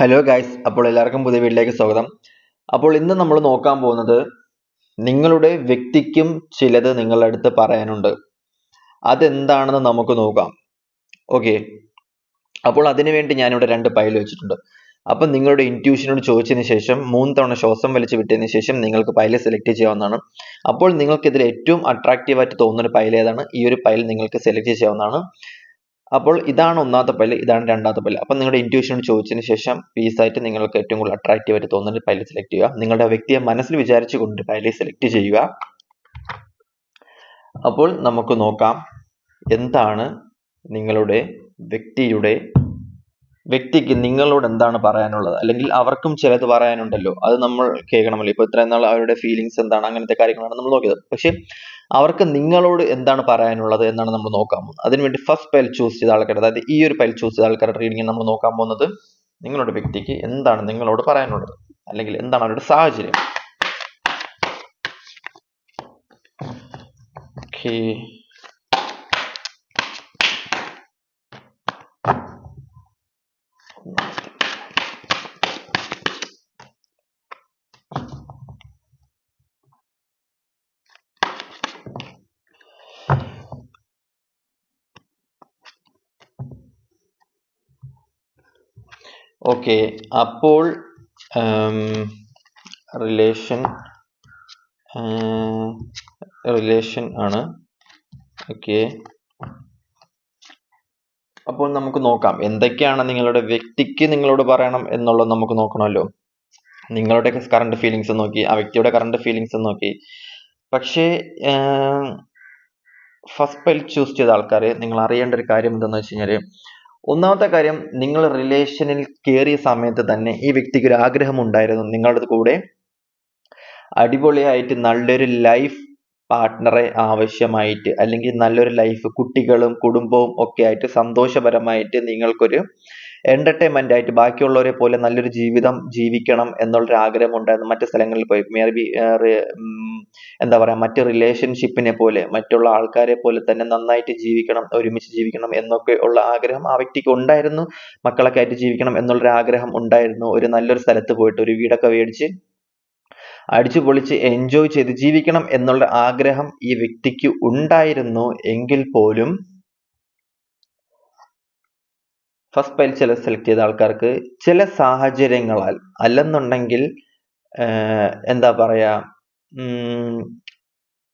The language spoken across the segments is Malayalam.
ഹലോ ഗായ്സ് അപ്പോൾ എല്ലാവർക്കും പുതിയ വീട്ടിലേക്ക് സ്വാഗതം. അപ്പോൾ ഇന്ന് നമ്മൾ നോക്കാൻ പോകുന്നത് നിങ്ങളുടെ വ്യക്തിക്കും ചിലത് നിങ്ങളുടെ അടുത്ത് പറയാനുണ്ട്. അതെന്താണെന്ന് നമുക്ക് നോക്കാം. ഓക്കെ അപ്പോൾ അതിനുവേണ്ടി ഞാനിവിടെ രണ്ട് പൈൽ വെച്ചിട്ടുണ്ട്. അപ്പം നിങ്ങളുടെ ഇന്റ്യൂഷനോട് ചോദിച്ചതിന് ശേഷം മൂന്ന് തവണ ശ്വാസം വലിച്ചു വിട്ടതിന് ശേഷം നിങ്ങൾക്ക് പൈൽ സെലക്ട് ചെയ്യാവുന്നതാണ്. അപ്പോൾ നിങ്ങൾക്ക് ഇതിൽ ഏറ്റവും അട്രാക്റ്റീവ് ആയിട്ട് തോന്നുന്ന പൈൽ ഏതാണ്? ഈ ഒരു പൈൽ നിങ്ങൾക്ക് സെലക്ട് ചെയ്യാവുന്നതാണ്. അപ്പോൾ ഇതാണ് ഒന്നാമത്തെ പല്ല് ഇതാണ് രണ്ടാമത്തെ പല്ല്. അപ്പം നിങ്ങളുടെ ഇന്റ്യൂഷൻ ചോദിച്ചതിന് ശേഷം പീസ് ആയിട്ട് നിങ്ങൾക്ക് ഏറ്റവും കൂടുതൽ അട്രാക്റ്റീവ് ആയിട്ട് തോന്നുന്ന പല്ല് സെലക്ട് ചെയ്യുക. നിങ്ങളുടെ വ്യക്തിയെ മനസ്സിൽ വിചാരിച്ചുകൊണ്ട് പല്ല് സെലക്ട് ചെയ്യുക. അപ്പോൾ നമുക്ക് നോക്കാം എന്താണ് നിങ്ങളുടെ വ്യക്തിയുടെ വ്യക്തിക്ക് നിങ്ങളോട് എന്താണ് പറയാനുള്ളത്? അല്ലെങ്കിൽ അവർക്കും ചിലത് പറയാനുണ്ടല്ലോ. അത് നമ്മൾ കേൾക്കണമല്ലോ. ഇപ്പൊ ഇത്രയും നാൾ അവരുടെ ഫീലിങ്സ് എന്താണ് അങ്ങനത്തെ കാര്യങ്ങളാണ് നമ്മൾ നോക്കിയത്. പക്ഷെ അവർക്ക് നിങ്ങളോട് എന്താണ് പറയാനുള്ളത് എന്നാണ് നമ്മൾ നോക്കാൻ പോകുന്നത്. അതിനുവേണ്ടി ഫസ്റ്റ് പൈൽ ചൂസ് ചെയ്ത ആൾക്കാർ അതായത് ഈ ഒരു പൈൽ ചൂസ് ചെയ്ത ആൾക്കാരുടെ റീഡിംഗ് നമ്മൾ നോക്കാൻ പോകുന്നത്. നിങ്ങളുടെ വ്യക്തിക്ക് എന്താണ് നിങ്ങളോട് പറയാനുള്ളത്? അല്ലെങ്കിൽ എന്താണ് അവരുടെ സാഹചര്യം? ഓക്കേ ഓക്കെ അപ്പോൾ റിലേഷൻ റിലേഷൻ ആണ്. ഓക്കെ. അപ്പോൾ നമുക്ക് നോക്കാം എന്തൊക്കെയാണ് നിങ്ങളുടെ വ്യക്തിക്ക് നിങ്ങളോട് പറയണം എന്നുള്ളത് നമുക്ക് നോക്കണമല്ലോ. നിങ്ങളുടെ കറണ്ട് ഫീലിങ്സ് നോക്കി ആ വ്യക്തിയുടെ കറണ്ട് ഫീലിങ്സ് നോക്കി. പക്ഷേ ഫസ്റ്റ് പൈൽ ചൂസ് ചെയ്ത ആൾക്കാർ നിങ്ങൾ അറിയേണ്ട ഒരു കാര്യം എന്താണെന്ന് വെച്ച് കഴിഞ്ഞാൽ ഒന്നാമത്തെ കാര്യം നിങ്ങൾ റിലേഷനിൽ കയറിയ സമയത്ത് തന്നെ ഈ വ്യക്തിക്ക് ഒരു ആഗ്രഹം ഉണ്ടായിരുന്നു. നിങ്ങളുടെ കൂടെ അടിപൊളിയായിട്ട് നല്ലൊരു ലൈഫ് പാർട്ട്ണറെ ആവശ്യമായിട്ട് അല്ലെങ്കിൽ നല്ലൊരു ലൈഫ് കുട്ടികളും കുടുംബവും ഒക്കെ ആയിട്ട് സന്തോഷപരമായിട്ട് നിങ്ങൾക്കൊരു എന്റർടൈൻമെന്റ് ആയിട്ട് ബാക്കിയുള്ളവരെ പോലെ നല്ലൊരു ജീവിതം ജീവിക്കണം എന്നുള്ളൊരു ആഗ്രഹം ഉണ്ടായിരുന്നു മറ്റു സ്ഥലങ്ങളിൽ പോയി. മേ ബി എന്താ പറയാ മറ്റ് റിലേഷൻഷിപ്പിനെ പോലെ മറ്റുള്ള ആൾക്കാരെ പോലെ തന്നെ നന്നായിട്ട് ജീവിക്കണം ഒരുമിച്ച് ജീവിക്കണം എന്നൊക്കെ ഉള്ള ആഗ്രഹം ആ വ്യക്തിക്ക് ഉണ്ടായിരുന്നു. മക്കളൊക്കെ ആയിട്ട് ജീവിക്കണം എന്നുള്ളൊരു ആഗ്രഹം ഉണ്ടായിരുന്നു. ഒരു നല്ലൊരു സ്ഥലത്ത് പോയിട്ട് ഒരു വീടൊക്കെ മേടിച്ച് അടിച്ചു പൊളിച്ച് എൻജോയ് ചെയ്ത് ജീവിക്കണം എന്നുള്ള ആഗ്രഹം ഈ വ്യക്തിക്ക് ഉണ്ടായിരുന്നു എങ്കിൽ പോലും ഫസ്റ്റ് പൈൽ ചില സെലക്ട് ചെയ്ത ആൾക്കാർക്ക് ചില സാഹചര്യങ്ങളാൽ അല്ലെന്നുണ്ടെങ്കിൽ എന്താ പറയാ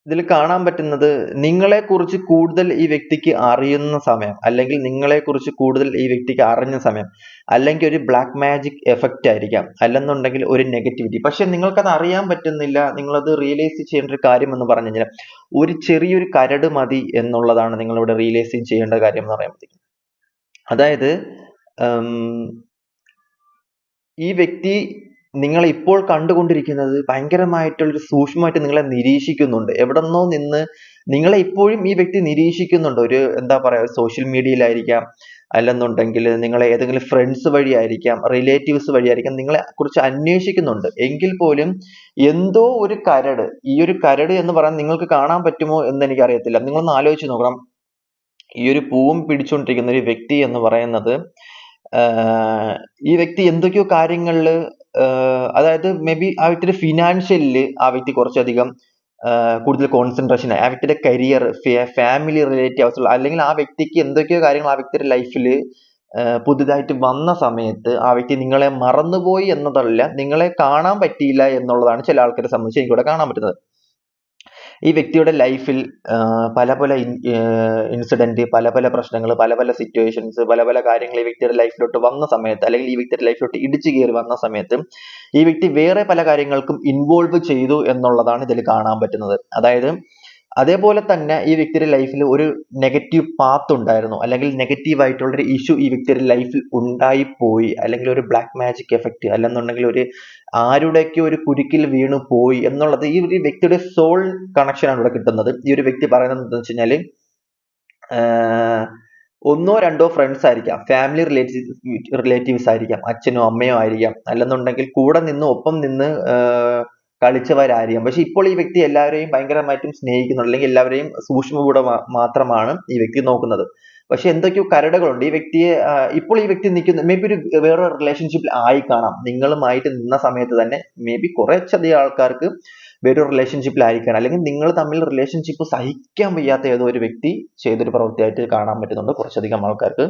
ഇതിൽ കാണാൻ പറ്റുന്നത് നിങ്ങളെ കുറിച്ച് കൂടുതൽ ഈ വ്യക്തിക്ക് അറിയുന്ന സമയം അല്ലെങ്കിൽ നിങ്ങളെ കുറിച്ച് കൂടുതൽ ഈ വ്യക്തിക്ക് അറിഞ്ഞ സമയം അല്ലെങ്കിൽ ഒരു ബ്ലാക്ക് മാജിക് എഫക്റ്റ് ആയിരിക്കാം അല്ലെന്നുണ്ടെങ്കിൽ ഒരു നെഗറ്റിവിറ്റി പക്ഷെ നിങ്ങൾക്കത് അറിയാൻ പറ്റുന്നില്ല നിങ്ങളത് റിയലൈസ് ചെയ്യേണ്ട ഒരു കാര്യം എന്ന് പറഞ്ഞു കഴിഞ്ഞാൽ ഒരു ചെറിയൊരു കരട് മതി എന്നുള്ളതാണ് നിങ്ങളിവിടെ റിയലൈസ് ചെയ്യേണ്ട കാര്യം എന്ന് പറയുമ്പോഴത്തേക്കും അതായത് ഈ വ്യക്തി നിങ്ങൾ ഇപ്പോൾ കണ്ടുകൊണ്ടിരിക്കുന്നത് ഭയങ്കരമായിട്ടുള്ളൊരു സൂക്ഷ്മമായിട്ട് നിങ്ങളെ നിരീക്ഷിക്കുന്നുണ്ട്. എവിടെന്നോ നിന്ന് നിങ്ങളെ ഇപ്പോഴും ഈ വ്യക്തി നിരീക്ഷിക്കുന്നുണ്ട്. ഒരു എന്താ പറയുക സോഷ്യൽ മീഡിയയിലായിരിക്കാം അല്ലെന്നുണ്ടെങ്കിൽ നിങ്ങളെ ഏതെങ്കിലും ഫ്രണ്ട്സ് വഴിയായിരിക്കാം റിലേറ്റീവ്സ് വഴിയായിരിക്കാം നിങ്ങളെ കുറിച്ച് അന്വേഷിക്കുന്നുണ്ട്. എങ്കിൽ പോലും എന്തോ ഒരു കരട് ഈ ഒരു കരട് എന്ന് പറയാൻ നിങ്ങൾക്ക് കാണാൻ പറ്റുമോ എന്ന് എനിക്കറിയത്തില്ല. നിങ്ങളൊന്ന് ആലോചിച്ച് നോക്കണം. ഈ ഒരു പൂവും പിടിച്ചുകൊണ്ടിരിക്കുന്ന ഒരു വ്യക്തി എന്ന് പറയുന്നത് ഈ വ്യക്തി എന്തൊക്കെയോ കാര്യങ്ങളിൽ അതായത് മേ ബി ആ വ്യക്തിയുടെ ഫിനാൻഷ്യലിൽ ആ വ്യക്തി കുറച്ചധികം കൂടുതൽ കോൺസെൻട്രേഷൻ ആ വ്യക്തിയുടെ കരിയർ ഫാമിലി റിലേറ്റീവ് ആവശ്യമുള്ള അല്ലെങ്കിൽ ആ വ്യക്തിക്ക് എന്തൊക്കെയോ കാര്യങ്ങൾ ആ വ്യക്തിയുടെ ലൈഫിൽ പുതുതായിട്ട് വന്ന സമയത്ത് ആ വ്യക്തി നിങ്ങളെ മറന്നുപോയി എന്നതല്ല നിങ്ങളെ കാണാൻ പറ്റിയില്ല എന്നുള്ളതാണ് ചില ആൾക്കാരെ സംബന്ധിച്ച് എനിക്കിവിടെ കാണാൻ പറ്റുന്നത്. ഈ വ്യക്തിയുടെ ലൈഫിൽ പല പല ഇൻസിഡന്റ് പല പല പ്രശ്നങ്ങൾ പല പല സിറ്റുവേഷൻസ് പല പല കാര്യങ്ങൾ ഈ വ്യക്തിയുടെ ലൈഫിലോട്ട് വന്ന സമയത്ത് അല്ലെങ്കിൽ ഈ വ്യക്തിയുടെ ലൈഫിലോട്ട് ഇടിച്ചു കയറി വന്ന സമയത്ത് ഈ വ്യക്തി വേറെ പല കാര്യങ്ങൾക്കും ഇൻവോൾവ് ചെയ്തു എന്നുള്ളതാണ് ഇതിൽ കാണാൻ പറ്റുന്നത്. അതായത് അതേപോലെ തന്നെ ഈ വ്യക്തിയുടെ ലൈഫിൽ ഒരു നെഗറ്റീവ് പാത്ത് ഉണ്ടായിരുന്നു. അല്ലെങ്കിൽ നെഗറ്റീവ് ആയിട്ടുള്ള ഒരു ഇഷ്യൂ ഈ വ്യക്തിയുടെ ലൈഫിൽ ഉണ്ടായിപ്പോയി. അല്ലെങ്കിൽ ഒരു ബ്ലാക്ക് മാജിക് എഫക്റ്റ് അല്ലെന്നുണ്ടെങ്കിൽ ഒരു ആരുടെയൊക്കെ ഒരു കുരുക്കിൽ വീണു പോയി എന്നുള്ളത് ഈ ഒരു വ്യക്തിയുടെ സോൾ കണക്ഷൻ ആണ് ഇവിടെ കിട്ടുന്നത്. ഈ ഒരു വ്യക്തി പറയുന്നത് എന്താണെന്ന് വെച്ച് കഴിഞ്ഞാൽ ഒന്നോ രണ്ടോ ഫ്രണ്ട്സ് ആയിരിക്കാം. ഫാമിലി റിലേറ്റീവ് റിലേറ്റീവ്സ് ആയിരിക്കാം. അച്ഛനോ അമ്മയോ ആയിരിക്കാം. അല്ലെന്നുണ്ടെങ്കിൽ കൂടെ നിന്ന് ഒപ്പം നിന്ന് കളിച്ചവരായിരിക്കാം. പക്ഷെ ഇപ്പോൾ ഈ വ്യക്തി എല്ലാവരെയും ഭയങ്കരമായിട്ടും സ്നേഹിക്കുന്നുണ്ട്. അല്ലെങ്കിൽ എല്ലാവരെയും സൂക്ഷ്മ സൂക്ഷ്മകൂടെ മാത്രമാണ് ഈ വ്യക്തി നോക്കുന്നത്. പക്ഷെ എന്തൊക്കെയോ കരടുകളുണ്ട്. ഈ വ്യക്തിയെ ഇപ്പോൾ ഈ വ്യക്തി നിൽക്കുന്ന മേ ബി ഒരു വേറെ റിലേഷൻഷിപ്പിൽ ആയി കാണാം നിങ്ങളുമായിട്ട് നിന്ന സമയത്ത് തന്നെ മേ ബി കുറച്ചധികം ആൾക്കാർക്ക് വേറൊരു കാണാം അല്ലെങ്കിൽ നിങ്ങൾ തമ്മിൽ റിലേഷൻഷിപ്പ് സഹിക്കാൻ വയ്യാത്ത ഏതോ ഒരു വ്യക്തി ചെയ്തൊരു പ്രവൃത്തിയായിട്ട് കാണാൻ പറ്റുന്നുണ്ട് കുറച്ചധികം ആൾക്കാർക്ക്.